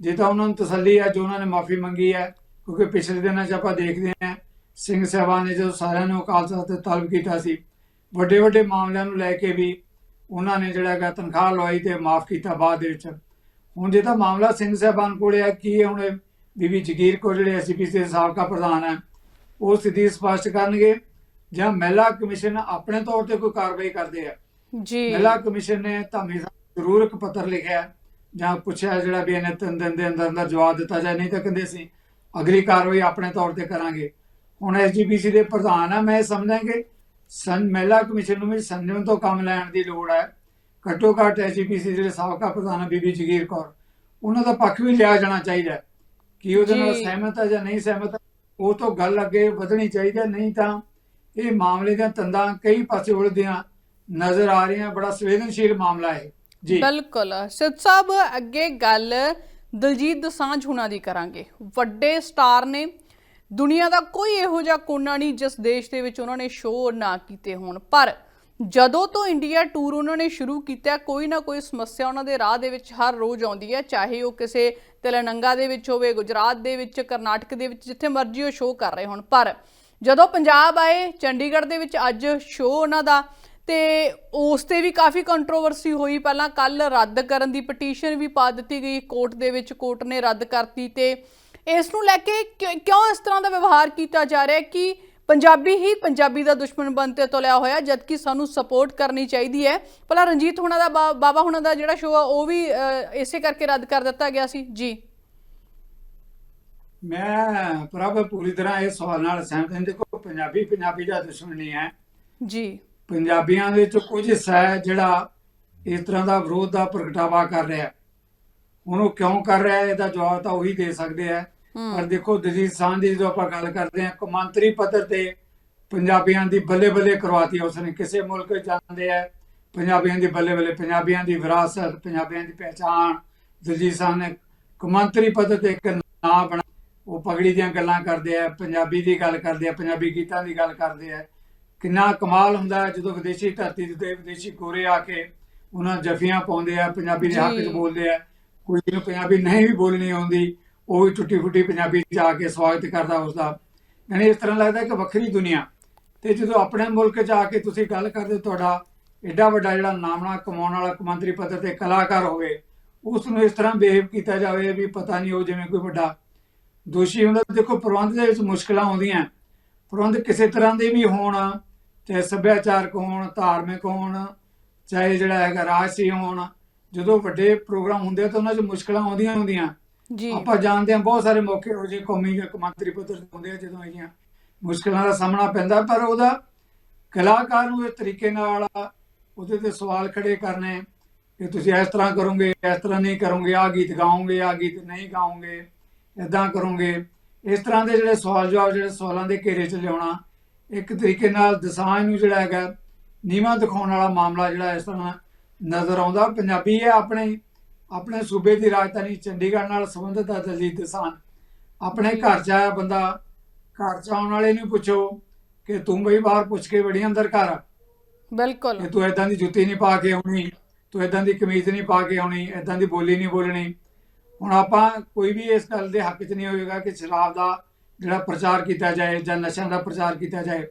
ਜੇ ਤਾਂ ਉਹਨਾਂ ਨੂੰ ਤਸੱਲੀ ਹੈ ਜੋ ਉਹਨਾਂ ਨੇ ਮਾਫੀ ਮੰਗੀ ਹੈ ਕਿਉਂਕਿ ਪਿਛਲੇ ਦਿਨਾਂ 'ਚ ਆਪਾਂ ਦੇਖਦੇ ਹਾਂ ਸਿੰਘ ਸਾਹਿਬਾਨ ਨੇ ਜਦੋਂ ਸਾਰਿਆਂ ਨੂੰ ਅਕਾਲ ਤਖਤ ਤੇ ਤਲਬ ਕੀਤਾ ਸੀ ਵੱਡੇ ਵੱਡੇ ਮਾਮਲਿਆਂ ਨੂੰ ਲੈ ਕੇ ਵੀ ਉਹਨਾਂ ਨੇ ਜਿਹੜਾ ਹੈਗਾ ਤਨਖਾਹ ਲਵਾਈ ਤੇ ਮਾਫ ਕੀਤਾ ਬਾਅਦ ਦੇ ਵਿੱਚ। ਹੁਣ ਜੇ ਤਾਂ ਮਾਮਲਾ ਸਿੰਘ ਸਾਹਿਬਾਨ ਕੋਲੇ ਹੈ ਕੀ ਹੁਣ ਬੀਬੀ ਜਗੀਰ ਕੌਰ ਜਿਹੜੇ ਐਸਪੀਸੀ ਦੇ ਸਾਬਕਾ ਪ੍ਰਧਾਨ ਹੈ ਉਹ ਸਥਿਤੀ ਸਪਸ਼ਟ ਕਰਨਗੇ ਜਾਂ ਮਹਿਲਾ ਕਮਿਸ਼ਨ ਆਪਣੇ ਤੌਰ ਤੇ ਕੋਈ ਕਾਰਵਾਈ ਕਰਦੇ ਆ? ਜੀ। ਮਹਿਲਾ ਕਮਿਸ਼ਨ ਨੇ ਧਾਮੀ ਜ਼ਰੂਰ ਇੱਕ ਪੱਤਰ ਲਿਖਿਆ ਜਾਂ ਪੁੱਛਿਆ ਜਿਹੜਾ ਵੀ ਇਹਨੇ ਤਿੰਨ ਦਿਨ ਦੇ ਅੰਦਰ ਅੰਦਰ ਜਵਾਬ ਦਿੱਤਾ ਜਾਏ ਨਹੀਂ ਤਾਂ ਕਹਿੰਦੇ ਸੀ ਅਗਲੀ ਕਾਰਵਾਈ ਆਪਣੇ ਤੌਰ ਤੇ ਕਰਾਂਗੇ। ਹੁਣ ਐਸਜੀਪੀਸੀ ਦੇ ਪ੍ਰਧਾਨ ਆ ਮੈਂ ਇਹ ਸਮਝਦਾ ਕਿ ਸੰ ਮਹਿਲਾ ਕਮਿਸ਼ਨ ਨੂੰ ਵੀ ਸੰਜਮ ਤੋਂ ਕੰਮ ਲੈਣ ਦੀ ਲੋੜ ਹੈ। ਘੱਟੋ ਘੱਟ ਐਸਜੀਪੀਸੀ ਦੇ ਜਿਹੜੇ ਸਾਬਕਾ ਪ੍ਰਧਾਨ ਆ ਬੀਬੀ ਜਗੀਰ ਕੌਰ ਉਹਨਾਂ ਦਾ ਪੱਖ ਵੀ ਲਿਆ ਜਾਣਾ ਚਾਹੀਦਾ ਕਿ ਉਹਦੇ ਨਾਲ। ਸਹਿਮਤ ਹੈ ਜਾਂ ਨਹੀਂ ਸਹਿਮਤ ਉਹ ਤੋਂ ਗੱਲ ਅੱਗੇ ਵਧਣੀ ਚਾਹੀਦੀ ਹੈ ਨਹੀਂ ਤਾਂ ਇਹ ਮਾਮਲੇ ਦੀਆਂ ਤੰਦਾਂ ਕਈ ਪਾਸੇ ਉਲਝਦੀਆਂ ਨਜ਼ਰ ਆ ਰਹੀਆਂ ਬੜਾ ਸੰਵੇਦਨਸ਼ੀਲ ਮਾਮਲਾ ਹੈ। ਬਿਲਕੁਲ। ਸਿੱਧ ਸਾਹਿਬ, ਅੱਗੇ ਗੱਲ ਦਲਜੀਤ ਦੋਸਾਂਝ ਹੁਣਾਂ ਦੀ ਕਰਾਂਗੇ। ਵੱਡੇ ਸਟਾਰ ਨੇ ਦੁਨੀਆ ਦਾ ਕੋਈ ਇਹੋ ਜਿਹਾ ਕੋਨਾ ਨਹੀਂ ਜਿਸ ਦੇਸ਼ ਦੇ ਵਿੱਚ ਉਹਨਾਂ ਨੇ ਸ਼ੋਅ ਨਾ ਕੀਤੇ ਹੋਣ। ਪਰ ਜਦੋਂ ਤੋਂ ਇੰਡੀਆ ਟੂਰ ਉਹਨਾਂ ਨੇ ਸ਼ੁਰੂ ਕੀਤਾ, ਕੋਈ ਨਾ ਕੋਈ ਸਮੱਸਿਆ ਉਹਨਾਂ ਦੇ ਰਾਹ ਦੇ ਵਿੱਚ ਹਰ ਰੋਜ਼ ਆਉਂਦੀ ਹੈ। ਚਾਹੇ ਉਹ ਕਿਸੇ ਤੇਲੰਗਾਨਾ ਦੇ ਵਿੱਚ ਹੋਵੇ, ਗੁਜਰਾਤ ਦੇ ਵਿੱਚ, ਕਰਨਾਟਕ ਦੇ ਵਿੱਚ, ਜਿੱਥੇ ਮਰਜ਼ੀ ਉਹ ਸ਼ੋਅ ਕਰ ਰਹੇ ਹੋਣ। ਪਰ ਜਦੋਂ ਪੰਜਾਬ ਆਏ, ਚੰਡੀਗੜ੍ਹ ਦੇ ਵਿੱਚ ਅੱਜ ਸ਼ੋਅ ਉਹਨਾਂ ਦਾ ਤੇ ਉਸ ਤੇ ਵੀ ਕਾਫੀ ਕੰਟਰੋਵਰਸੀ ਹੋਈ। ਪਹਿਲਾਂ ਕੱਲ ਰੱਦ ਕਰਨ ਦੀ ਪਟੀਸ਼ਨ ਵੀ ਪਾ ਦਿੱਤੀ ਗਈ। ਕੋਰਟ ਦੇ ਵਿੱਚ ਕੋਰਟ ਨੇ ਰੱਦ ਕਰਤੀ ਤੇ ਇਸ ਨੂੰ ਲੈ ਕੇ ਕਿਉਂ ਇਸ ਤਰ੍ਹਾਂ ਦਾ ਵਿਵਹਾਰ ਕੀਤਾ ਜਾ ਰਿਹਾ ਹੈ ਕਿ ਪੰਜਾਬੀ ਹੀ ਪੰਜਾਬੀ ਦਾ ਦੁਸ਼ਮਣ ਬਣਤੇ ਤੁਲਿਆ ਹੋਇਆ ਜਦਕਿ ਸਾਨੂੰ ਸਪੋਰਟ ਕਰਨੀ ਚਾਹੀਦੀ ਹੈ। ਪਹਿਲਾਂ ਰਣਜੀਤ ਹੁਣਾਂ ਦਾ ਬਾਬਾ ਹੁਣਾਂ ਦਾ ਜਿਹੜਾ ਸ਼ੋਅ ਆ ਉਹ ਵੀ ਇਸੇ ਕਰਕੇ ਰੱਦ ਕਰ ਦਿੱਤਾ ਗਿਆ ਸੀ। ਜੀ। ਮੈਂ ਪ੍ਰਭ ਪੂਰੀ ਤਰ੍ਹਾਂ ਇਹ ਸਵਾਲ ਨਾਲ ਸਹਿਮਤ ਹਾਂ। ਦੇਖੋ ਪੰਜਾਬੀ ਪੰਜਾਬੀ ਦਾ ਦੁਸ਼ਮਣ ਨਹੀਂ ਹੈ। ਜੀ। ਪੰਜਾਬੀਆਂ ਦੇ ਵਿੱਚ ਕੁਝ ਹਿੱਸਾ ਹੈ ਜਿਹੜਾ ਇਸ ਤਰ੍ਹਾਂ ਦਾ ਵਿਰੋਧ ਦਾ ਪ੍ਰਗਟਾਵਾ ਕਰ ਰਿਹਾ ਹੁਣ ਉਹ ਕਿਉਂ ਕਰ ਰਿਹਾ ਹੈ ਇਹਦਾ ਜਵਾਬ ਤਾਂ ਉਹੀ ਦੇ ਸਕਦੇ ਆ। ਪਰ ਦੇਖੋ ਦਜੀਤ ਸਾਂਝ ਦੀ ਜਦੋਂ ਆਪਾਂ ਗੱਲ ਕਰਦੇ ਹਾਂ ਕੌਮਾਂਤਰੀ ਪੱਧਰ ਤੇ ਪੰਜਾਬੀਆਂ ਦੀ ਬੱਲੇ ਬੱਲੇ ਕਰਵਾਤੀ ਉਸਨੇ ਕਿਸੇ ਮੁਲਕ ਵਿੱਚ ਜਾਂਦੇ ਆ ਪੰਜਾਬੀਆਂ ਦੀ ਬੱਲੇ ਬੱਲੇ ਪੰਜਾਬੀਆਂ ਦੀ ਵਿਰਾਸਤ ਪੰਜਾਬੀਆਂ ਦੀ ਪਹਿਚਾਣ। ਦਜੀਤ ਸਾਂਝ ਨੇ ਕੌਮਾਂਤਰੀ ਪੱਧਰ ਤੇ ਇੱਕ ਨਾਂ ਬਣਾ ਉਹ ਪਗੜੀ ਦੀਆਂ ਗੱਲਾਂ ਕਰਦੇ ਆ ਪੰਜਾਬੀ ਦੀ ਗੱਲ ਕਰਦੇ ਆ ਪੰਜਾਬੀ ਗੀਤਾਂ ਦੀ ਗੱਲ ਕਰਦੇ ਆ ਕਿੰਨਾ ਕਮਾਲ ਹੁੰਦਾ ਹੈ ਜਦੋਂ ਵਿਦੇਸ਼ੀ ਧਰਤੀ ਦੇ ਉੱਤੇ ਵਿਦੇਸ਼ੀ ਗੋਰੇ ਆ ਕੇ ਉਹਨਾਂ ਜਫੀਆਂ ਪਾਉਂਦੇ ਆ ਪੰਜਾਬੀ ਦੇ ਹੱਕ 'ਚ। ਬੋਲਦੇ ਆ। ਕੋਈ ਨੂੰ ਪੰਜਾਬੀ ਨਹੀਂ ਵੀ ਬੋਲਣੀ ਆਉਂਦੀ ਉਹ ਵੀ ਟੁੱਟੀ ਫੁੱਟੀ ਪੰਜਾਬੀ 'ਚ ਆ ਕੇ ਸਵਾਗਤ ਕਰਦਾ ਉਸ ਦਾ ਯਾਨੀ ਇਸ ਤਰ੍ਹਾਂ ਲੱਗਦਾ ਕਿ ਵੱਖਰੀ ਦੁਨੀਆ। ਤੇ ਜਦੋਂ ਆਪਣੇ ਮੁਲਕ 'ਚ ਆ ਕੇ ਤੁਸੀਂ ਗੱਲ ਕਰਦੇ ਤੁਹਾਡਾ ਐਡਾ ਵੱਡਾ ਜਿਹੜਾ ਨਾਮਣਾ ਕਮਾਉਣ ਵਾਲਾ ਕੌਮਾਂਤਰੀ ਪੱਧਰ ਤੇ ਕਲਾਕਾਰ ਹੋਵੇ ਉਸ ਨੂੰ ਇਸ ਤਰ੍ਹਾਂ ਬਿਹੇਵ ਕੀਤਾ ਜਾਵੇ ਵੀ ਪਤਾ ਨਹੀਂ ਉਹ ਜਿਵੇਂ ਕੋਈ ਵੱਡਾ ਦੋਸ਼ੀ ਹੁੰਦਾ। ਦੇਖੋ ਪ੍ਰਬੰਧ ਦੇ ਵਿੱਚ ਮੁਸ਼ਕਲਾਂ ਆਉਂਦੀਆਂ। ਪ੍ਰਬੰਧ ਕਿਸੇ ਤਰ੍ਹਾਂ ਦੇ ਵੀ ਹੋਣ ਚਾਹੇ ਸੱਭਿਆਚਾਰਕ ਹੋਣ ਧਾਰਮਿਕ ਹੋਣ ਚਾਹੇ ਜਿਹੜਾ ਹੈਗਾ ਰਾਜਸੀ ਹੋਣ ਜਦੋਂ ਵੱਡੇ ਪ੍ਰੋਗਰਾਮ ਹੁੰਦੇ ਆ ਤਾਂ ਉਹਨਾਂ 'ਚ ਮੁਸ਼ਕਲਾਂ ਆਉਂਦੀਆਂ ਹੁੰਦੀਆਂ। ਜੀ। ਆਪਾਂ ਜਾਣਦੇ ਹਾਂ ਬਹੁਤ ਸਾਰੇ ਮੌਕੇ ਹੋ ਜੇ ਕੌਮੀ ਜਾਂ ਕੌਮਾਂਤਰੀ ਪੱਧਰ ਤੇ ਹੁੰਦੇ ਆ ਜਦੋਂ ਇਹਦੀਆਂ ਮੁਸ਼ਕਲਾਂ ਦਾ ਸਾਹਮਣਾ ਪੈਂਦਾ ਪਰ ਉਹਦਾ ਕਲਾਕਾਰ ਨੂੰ ਇਸ ਤਰੀਕੇ ਨਾਲ ਉਹਦੇ ਤੇ ਸਵਾਲ ਖੜੇ ਕਰਨੇ ਕਿ ਤੁਸੀਂ ਇਸ ਤਰ੍ਹਾਂ ਕਰੋਗੇ ਇਸ ਤਰ੍ਹਾਂ ਨਹੀਂ ਕਰੋਗੇ ਆ ਗੀਤ ਗਾਓਗੇ ਆ ਗੀਤ ਨਹੀਂ ਗਾਓਗੇ ਇਦਾਂ ਕਰੋਗੇ। ਇਸ ਤਰ੍ਹਾਂ ਦੇ ਜਿਹੜੇ ਸਵਾਲ ਜਵਾਬ ਜਿਹੜੇ ਸਵਾਲਾਂ ਦੇ ਘੇਰੇ 'ਚ ਲਿਆਉਣਾ ਇੱਕ ਤਰੀਕੇ ਨਾਲ ਦਸਾਂਝ ਨੂੰ ਜਿਹੜਾ ਹੈਗਾ ਨੀਵਾਂ ਦਿਖਾਉਣ ਵਾਲਾ ਮਾਮਲਾ ਜਿਹੜਾ ਇਸ ਤਰ੍ਹਾਂ ਨਜ਼ਰ ਆਉਂਦਾ। ਪੰਜਾਬੀ ਹੈ ਆਪਣੇ ਆਪਣੇ ਸੂਬੇ ਦੀ ਰਾਜਧਾਨੀ ਚੰਡੀਗੜ੍ਹ ਨਾਲ ਸੰਬੰਧਿਤ ਹੈ ਦਲਜੀਤ ਦਸਾਂਝ। ਆਪਣੇ ਘਰ 'ਚ ਆਇਆ ਬੰਦਾ ਘਰ 'ਚ ਆਉਣ ਵਾਲੇ ਨੂੰ ਪੁੱਛੋ ਕਿ ਤੂੰ ਬਈ ਬਾਹਰ ਪੁੱਛ ਕੇ ਬੜੀ ਅੰਦਰ ਘਰ? ਬਿਲਕੁਲ। ਕਿ ਤੂੰ ਇਦਾਂ ਦੀ ਜੁੱਤੀ ਨਹੀਂ ਪਾ ਕੇ ਆਉਣੀ ਤੂੰ ਇਦਾਂ ਦੀ ਕਮੀਜ਼ ਨਹੀਂ ਪਾ ਕੇ ਆਉਣੀ ਇਦਾਂ ਦੀ ਬੋਲੀ ਨਹੀਂ ਬੋਲਣੀ। ਹੁਣ ਆਪਾਂ ਕੋਈ ਵੀ ਇਸ ਗੱਲ ਦੇ ਹੱਕ 'ਚ ਨਹੀਂ ਹੋਏਗਾ ਕਿ ਸ਼ਰਾਬ ਦਾ ਜਿਹੜਾ ਪ੍ਰਚਾਰ ਕੀਤਾ ਜਾਏ ਜਾਂ ਨਸ਼ਿਆਂ ਦਾ ਪ੍ਰਚਾਰ ਕੀਤਾ ਜਾਏ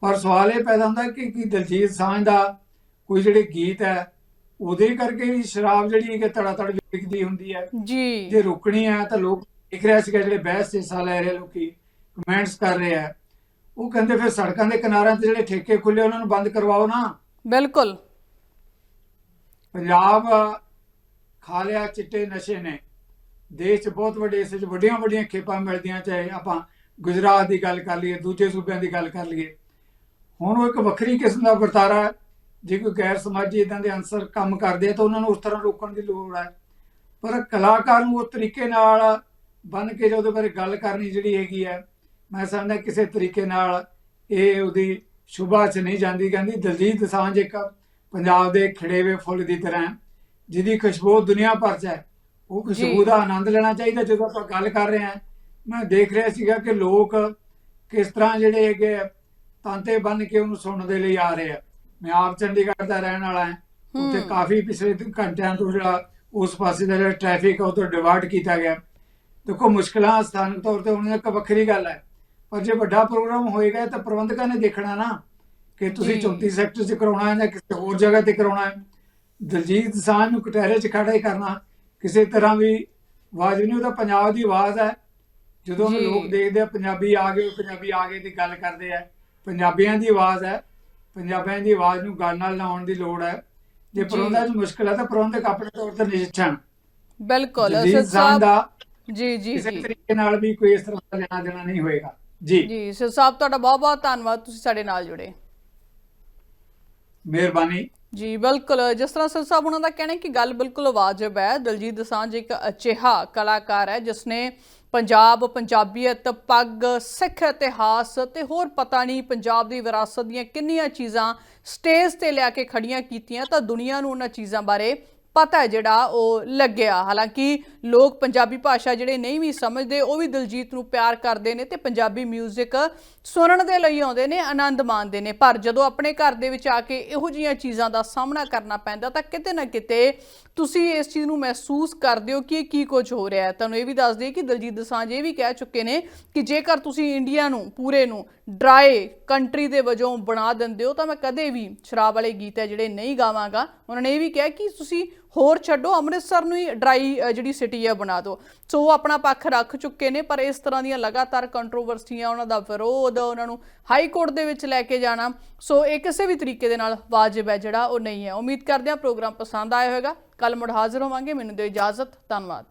ਪਰ ਸਵਾਲ ਇਹ ਪੈਦਾ ਹੁੰਦਾ ਕਿ ਕੀ ਦਲਜੀਤ ਸਾਂਝ ਦਾ ਕੋਈ ਜਿਹੜੇ ਗੀਤ ਹੈ ਉਹਦੇ ਕਰਕੇ ਹੀ ਸ਼ਰਾਬ ਜਿਹੜੀ ਹੈ ਕਿ ਤੜਾ ਤੜ ਵਿਕਦੀ ਹੁੰਦੀ ਹੈ। ਜੀ। ਜੇ ਰੁਕਣੀ ਹੈ ਤਾਂ ਲੋਕ ਦੇਖ ਰਿਹਾ ਸੀਗਾ ਜਿਹੜੇ ਬਹਿਸ 'ਚ ਹਿੱਸਾ ਲੈ ਰਹੇ ਲੋਕੀ ਕਮੈਂਟਸ ਕਰ ਰਹੇ ਆ ਉਹ ਕਹਿੰਦੇ ਫਿਰ ਸੜਕਾਂ ਦੇ ਕਿਨਾਰਿਆਂ ਤੇ ਜਿਹੜੇ ਠੇਕੇ ਖੁੱਲੇ ਉਹਨਾਂ ਨੂੰ ਬੰਦ ਕਰਵਾਓ ਨਾ। ਬਿਲਕੁਲ। ਪੰਜਾਬ ਖਾ ਲਿਆ ਚਿੱਟੇ ਨਸ਼ੇ ਨੇ। ਦੇਸ਼ 'ਚ ਬਹੁਤ ਵੱਡੇ ਇਸ 'ਚ ਵੱਡੀਆਂ ਵੱਡੀਆਂ ਖੇਪਾਂ ਮਿਲਦੀਆਂ ਚਾਹੇ ਆਪਾਂ ਗੁਜਰਾਤ ਦੀ ਗੱਲ ਕਰ ਲਈਏ ਦੂਜੇ ਸੂਬਿਆਂ ਦੀ ਗੱਲ ਕਰ ਲਈਏ। ਹੁਣ ਉਹ ਇੱਕ ਵੱਖਰੀ ਕਿਸਮ ਦਾ ਵਰਤਾਰਾ ਜੇ ਕੋਈ ਗੈਰ ਸਮਾਜੀ ਇਦਾਂ ਦੇ ਅਨਸਰ ਕੰਮ ਕਰਦੇ ਆ ਤਾਂ ਉਹਨਾਂ ਨੂੰ ਉਸ ਤਰ੍ਹਾਂ ਰੋਕਣ ਦੀ ਲੋੜ ਹੈ। ਪਰ ਕਲਾਕਾਰ ਨੂੰ ਉਸ ਤਰੀਕੇ ਨਾਲ ਬਨ ਕੇ ਜੇ ਉਹਦੇ ਬਾਰੇ ਗੱਲ ਕਰਨੀ ਜਿਹੜੀ ਹੈਗੀ ਹੈ ਮੈਂ ਸਮਝਦਾ ਕਿਸੇ ਤਰੀਕੇ ਨਾਲ ਇਹ ਉਹਦੀ ਸ਼ੁਭਾ ਚ ਨਹੀਂ ਜਾਂਦੀ। ਕਹਿੰਦੀ ਦਲਜੀਤ ਦਸਾਂਝ ਇੱਕ ਪੰਜਾਬ ਦੇ ਖਿੜੇਵੇ ਫੁੱਲ ਦੀ ਤਰ੍ਹਾਂ ਹੈ, ਜਿਹਦੀ ਖੁਸ਼ਬੂ ਦੁਨੀਆ ਭਰ ਚ ਹੈ। ਉਹ ਖੁਸ਼ਬੂ ਦਾ ਆਨੰਦ ਲੈਣਾ ਚਾਹੀਦਾ ਜਦੋਂ ਆਪਾਂ ਗੱਲ ਕਰ ਰਹੇ ਹਾਂ। ਮੈਂ ਦੇਖ ਰਿਹਾ ਸੀਗਾ ਕਿ ਲੋਕ ਕਿਸ ਤਰ੍ਹਾਂ ਜਿਹੜੇ ਹੈਗੇ ਆ, ਤਾਂਤੇ ਬੰਨ ਕੇ ਉਹਨੂੰ ਸੁਣਨ ਦੇ ਲਈ ਆ ਰਹੇ ਆ। ਮੈਂ ਆਪ ਚੰਡੀਗੜ੍ਹ ਦਾ ਰਹਿਣ ਵਾਲਾ ਹਾਂ। ਉੱਥੇ। ਕਾਫੀ ਪਿਛਲੇ ਦਿਨ ਘੰਟਿਆਂ ਤੋਂ ਜਿਹੜਾ ਉਸ ਪਾਸੇ ਦਾ ਜਿਹੜਾ ਟ੍ਰੈਫਿਕ ਹੈ ਉਹ ਤੋਂ ਡਿਵਰਟ ਕੀਤਾ ਗਿਆ। ਦੇਖੋ ਮੁਸ਼ਕਲਾਂ ਸਥਾਨਕ ਤੌਰ ਤੇ ਉਹਨਾਂ ਇੱਕ ਵੱਖਰੀ ਗੱਲ ਹੈ। ਪਰ ਜੇ ਵੱਡਾ ਪ੍ਰੋਗਰਾਮ ਹੋਏਗਾ ਤਾਂ ਪ੍ਰਬੰਧਕਾਂ ਨੇ ਦੇਖਣਾ ਨਾ ਕਿ ਤੁਸੀਂ ਜੀ। 34 ਸੈਕਟਰ 'ਚ ਕਰਾਉਣਾ ਹੈ ਜਾਂ ਕਿਸੇ ਹੋਰ ਜਗ੍ਹਾ ਤੇ ਕਰਾਉਣਾ ਹੈ। ਦਲਜੀਤ ਸਾਂਝ ਨੂੰ ਕਟਹਿਰੇ 'ਚ ਖੜਾ ਹੀ ਕਰਨਾ। ਕਿਸੇ ਤਰ੍ਹਾਂ ਵੀ ਆਵਾਜ਼ ਨਹੀਂ ਉਹਦਾ ਪੰਜਾਬ ਦੀ ਆਵਾਜ਼ ਹੈ। ਜਦੋਂ ਜੀ। ਲੋਕ ਦੇਖਦੇ ਆ ਪੰਜਾਬੀ ਆ ਗਏ ਪੰਜਾਬੀ ਆ ਗਏ ਦੀ ਗੱਲ ਕਰਦੇ ਆ ਪੰਜਾਬੀਆਂ ਦੀ ਆਵਾਜ਼ ਹੈ। ਪੰਜਾਬੀਆਂ ਦੀ ਆਵਾਜ਼ ਨੂੰ ਗੱਲ ਨਾਲ ਲਾਉਣ ਦੀ ਲੋੜ ਹੈ। ਜੇ ਜੀ। ਪ੍ਰਬੰਧਕਾਂ 'ਚ ਮੁਸ਼ਕਲ ਹੈ ਤਾਂ ਪ੍ਰਬੰਧਕ ਆਪਣੇ ਤੌਰ ਤੇ ਨਿਸ਼ਚਣ ਬਿਲਕੁਲ ਸਾਂਝ ਸਾਹਿਬ ਜੀ ਜੀ ਜੀ। ਤਰੀਕੇ ਨਾਲ ਵੀ ਕੋਈ ਇਸ ਤਰ੍ਹਾਂ ਦਾ ਲੈਣਾ ਦੇਣਾ ਨਹੀਂ ਹੋਏਗਾ। ਜੀ। ਜੀ ਸਿਰ ਸਾਹਿਬ ਤੁਹਾਡਾ ਬਹੁਤ ਬਹੁਤ ਧੰਨਵਾਦ ਤੁਸੀਂ ਸਾਡੇ ਨਾਲ ਜੁੜੇ। ਮਿਹਰਬਾਨੀ। ਜੀ, ਬਿਲਕੁਲ। ਜਿਸ ਤਰ੍ਹਾਂ ਸਰ ਸਾਹਿਬ ਉਹਨਾਂ ਦਾ ਕਹਿਣਾ ਕਿ ਗੱਲ ਬਿਲਕੁਲ ਵਾਜਬ ਹੈ। ਦਲਜੀਤ ਦਸਾਂਝ ਇੱਕ ਅਜਿਹਾ ਕਲਾਕਾਰ ਹੈ ਜਿਸ ਨੇ ਪੰਜਾਬ, ਪੰਜਾਬੀਅਤ, ਪੱਗ, ਸਿੱਖ ਇਤਿਹਾਸ ਤੇ ਹੋਰ ਪਤਾ ਨਹੀਂ ਪੰਜਾਬ ਦੀ ਵਿਰਾਸਤ ਦੀਆਂ ਕਿੰਨੀਆਂ ਚੀਜ਼ਾਂ ਸਟੇਜ ਤੇ ਲਿਆ ਕੇ ਖੜੀਆਂ ਕੀਤੀਆਂ ਤਾਂ ਦੁਨੀਆ ਨੂੰ ਉਹਨਾਂ ਚੀਜ਼ਾਂ ਬਾਰੇ ਪਤਾ ਹੈ ਜਿਹੜਾ ਉਹ ਲੱਗਿਆ। ਹਾਲਾਂਕਿ ਲੋਕ ਪੰਜਾਬੀ ਭਾਸ਼ਾ ਜਿਹੜੇ ਨਹੀਂ ਵੀ ਸਮਝਦੇ, ਉਹ ਵੀ ਦਿਲਜੀਤ ਨੂੰ ਪਿਆਰ ਕਰਦੇ ਨੇ ਤੇ ਪੰਜਾਬੀ 뮤직 ਸੁਣਨ ਦੇ ਲਈ ਆਉਂਦੇ ਨੇ, ਆਨੰਦ ਮਾਣਦੇ ਨੇ। ਪਰ ਜਦੋਂ ਆਪਣੇ ਘਰ ਦੇ ਵਿੱਚ ਆ ਕੇ ਇਹੋ ਜਿਹੀਆਂ ਚੀਜ਼ਾਂ ਦਾ ਸਾਹਮਣਾ ਕਰਨਾ ਪੈਂਦਾ, ਤਾਂ ਕਿਤੇ ਨਾ ਕਿਤੇ ਤੁਸੀਂ ਇਸ ਚੀਜ਼ ਨੂੰ ਮਹਿਸੂਸ ਕਰਦੇ ਹੋ ਕਿ ਇਹ ਕੀ ਕੁਝ ਹੋ ਰਿਹਾ ਹੈ। ਤੁਹਾਨੂੰ ਇਹ ਵੀ ਦੱਸ ਦਈਏ ਕਿ ਦਿਲਜੀਤ ਦਸਾਂਝ ਇਹ ਵੀ ਕਹਿ ਚੁੱਕੇ ਨੇ ਕਿ ਜੇਕਰ ਤੁਸੀਂ ਇੰਡੀਆ ਨੂੰ, ਪੂਰੇ ਨੂੰ ਡਰਾਈ ਕੰਟਰੀ ਦੇ ਵਜੋਂ ਬਣਾ ਦਿੰਦੇ ਹੋ, ਤਾਂ ਮੈਂ ਕਦੇ ਵੀ ਸ਼ਰਾਬ ਵਾਲੇ ਗੀਤ ਹੈ ਜਿਹੜੇ ਨਹੀਂ ਗਾਵਾਂਗਾ। ਉਹਨਾਂ ਨੇ ਇਹ ਵੀ ਕਿਹਾ ਕਿ ਤੁਸੀਂ ਹੋਰ ਛੱਡੋ, ਅੰਮ੍ਰਿਤਸਰ ਨੂੰ ਹੀ ਡਰਾਈ ਜਿਹੜੀ ਸਿਟੀ ਹੈ ਬਣਾ ਦਿਓ। ਸੋ ਉਹ ਆਪਣਾ ਪੱਖ ਰੱਖ ਚੁੱਕੇ ਨੇ, ਪਰ ਇਸ ਤਰ੍ਹਾਂ ਦੀਆਂ ਲਗਾਤਾਰ ਕੰਟਰੋਵਰਸੀਆਂ ਉਹਨਾਂ ਦਾ ਵਿਰੋਧ, ਉਹਨਾਂ ਨੂੰ ਹਾਈ ਕੋਰਟ ਦੇ ਵਿੱਚ ਲੈ ਕੇ ਜਾਣਾ। ਸੋ ਇਹ ਕਿਸੇ ਵੀ ਤਰੀਕੇ ਦੇ ਨਾਲ ਵਾਜਬ ਹੈ, ਜਿਹੜਾ ਉਹ ਨਹੀਂ ਹੈ। ਉਮੀਦ ਕਰਦੇ ਹਾਂ ਪ੍ਰੋਗਰਾਮ ਪਸੰਦ ਆਇਆ ਹੋਵੇਗਾ। ਕੱਲ ਮੁੜ ਹਾਜ਼ਰ ਹੋਵਾਂਗੇ। ਮੈਨੂੰ ਦਿਓ ਇਜਾਜ਼ਤ। ਧੰਨਵਾਦ।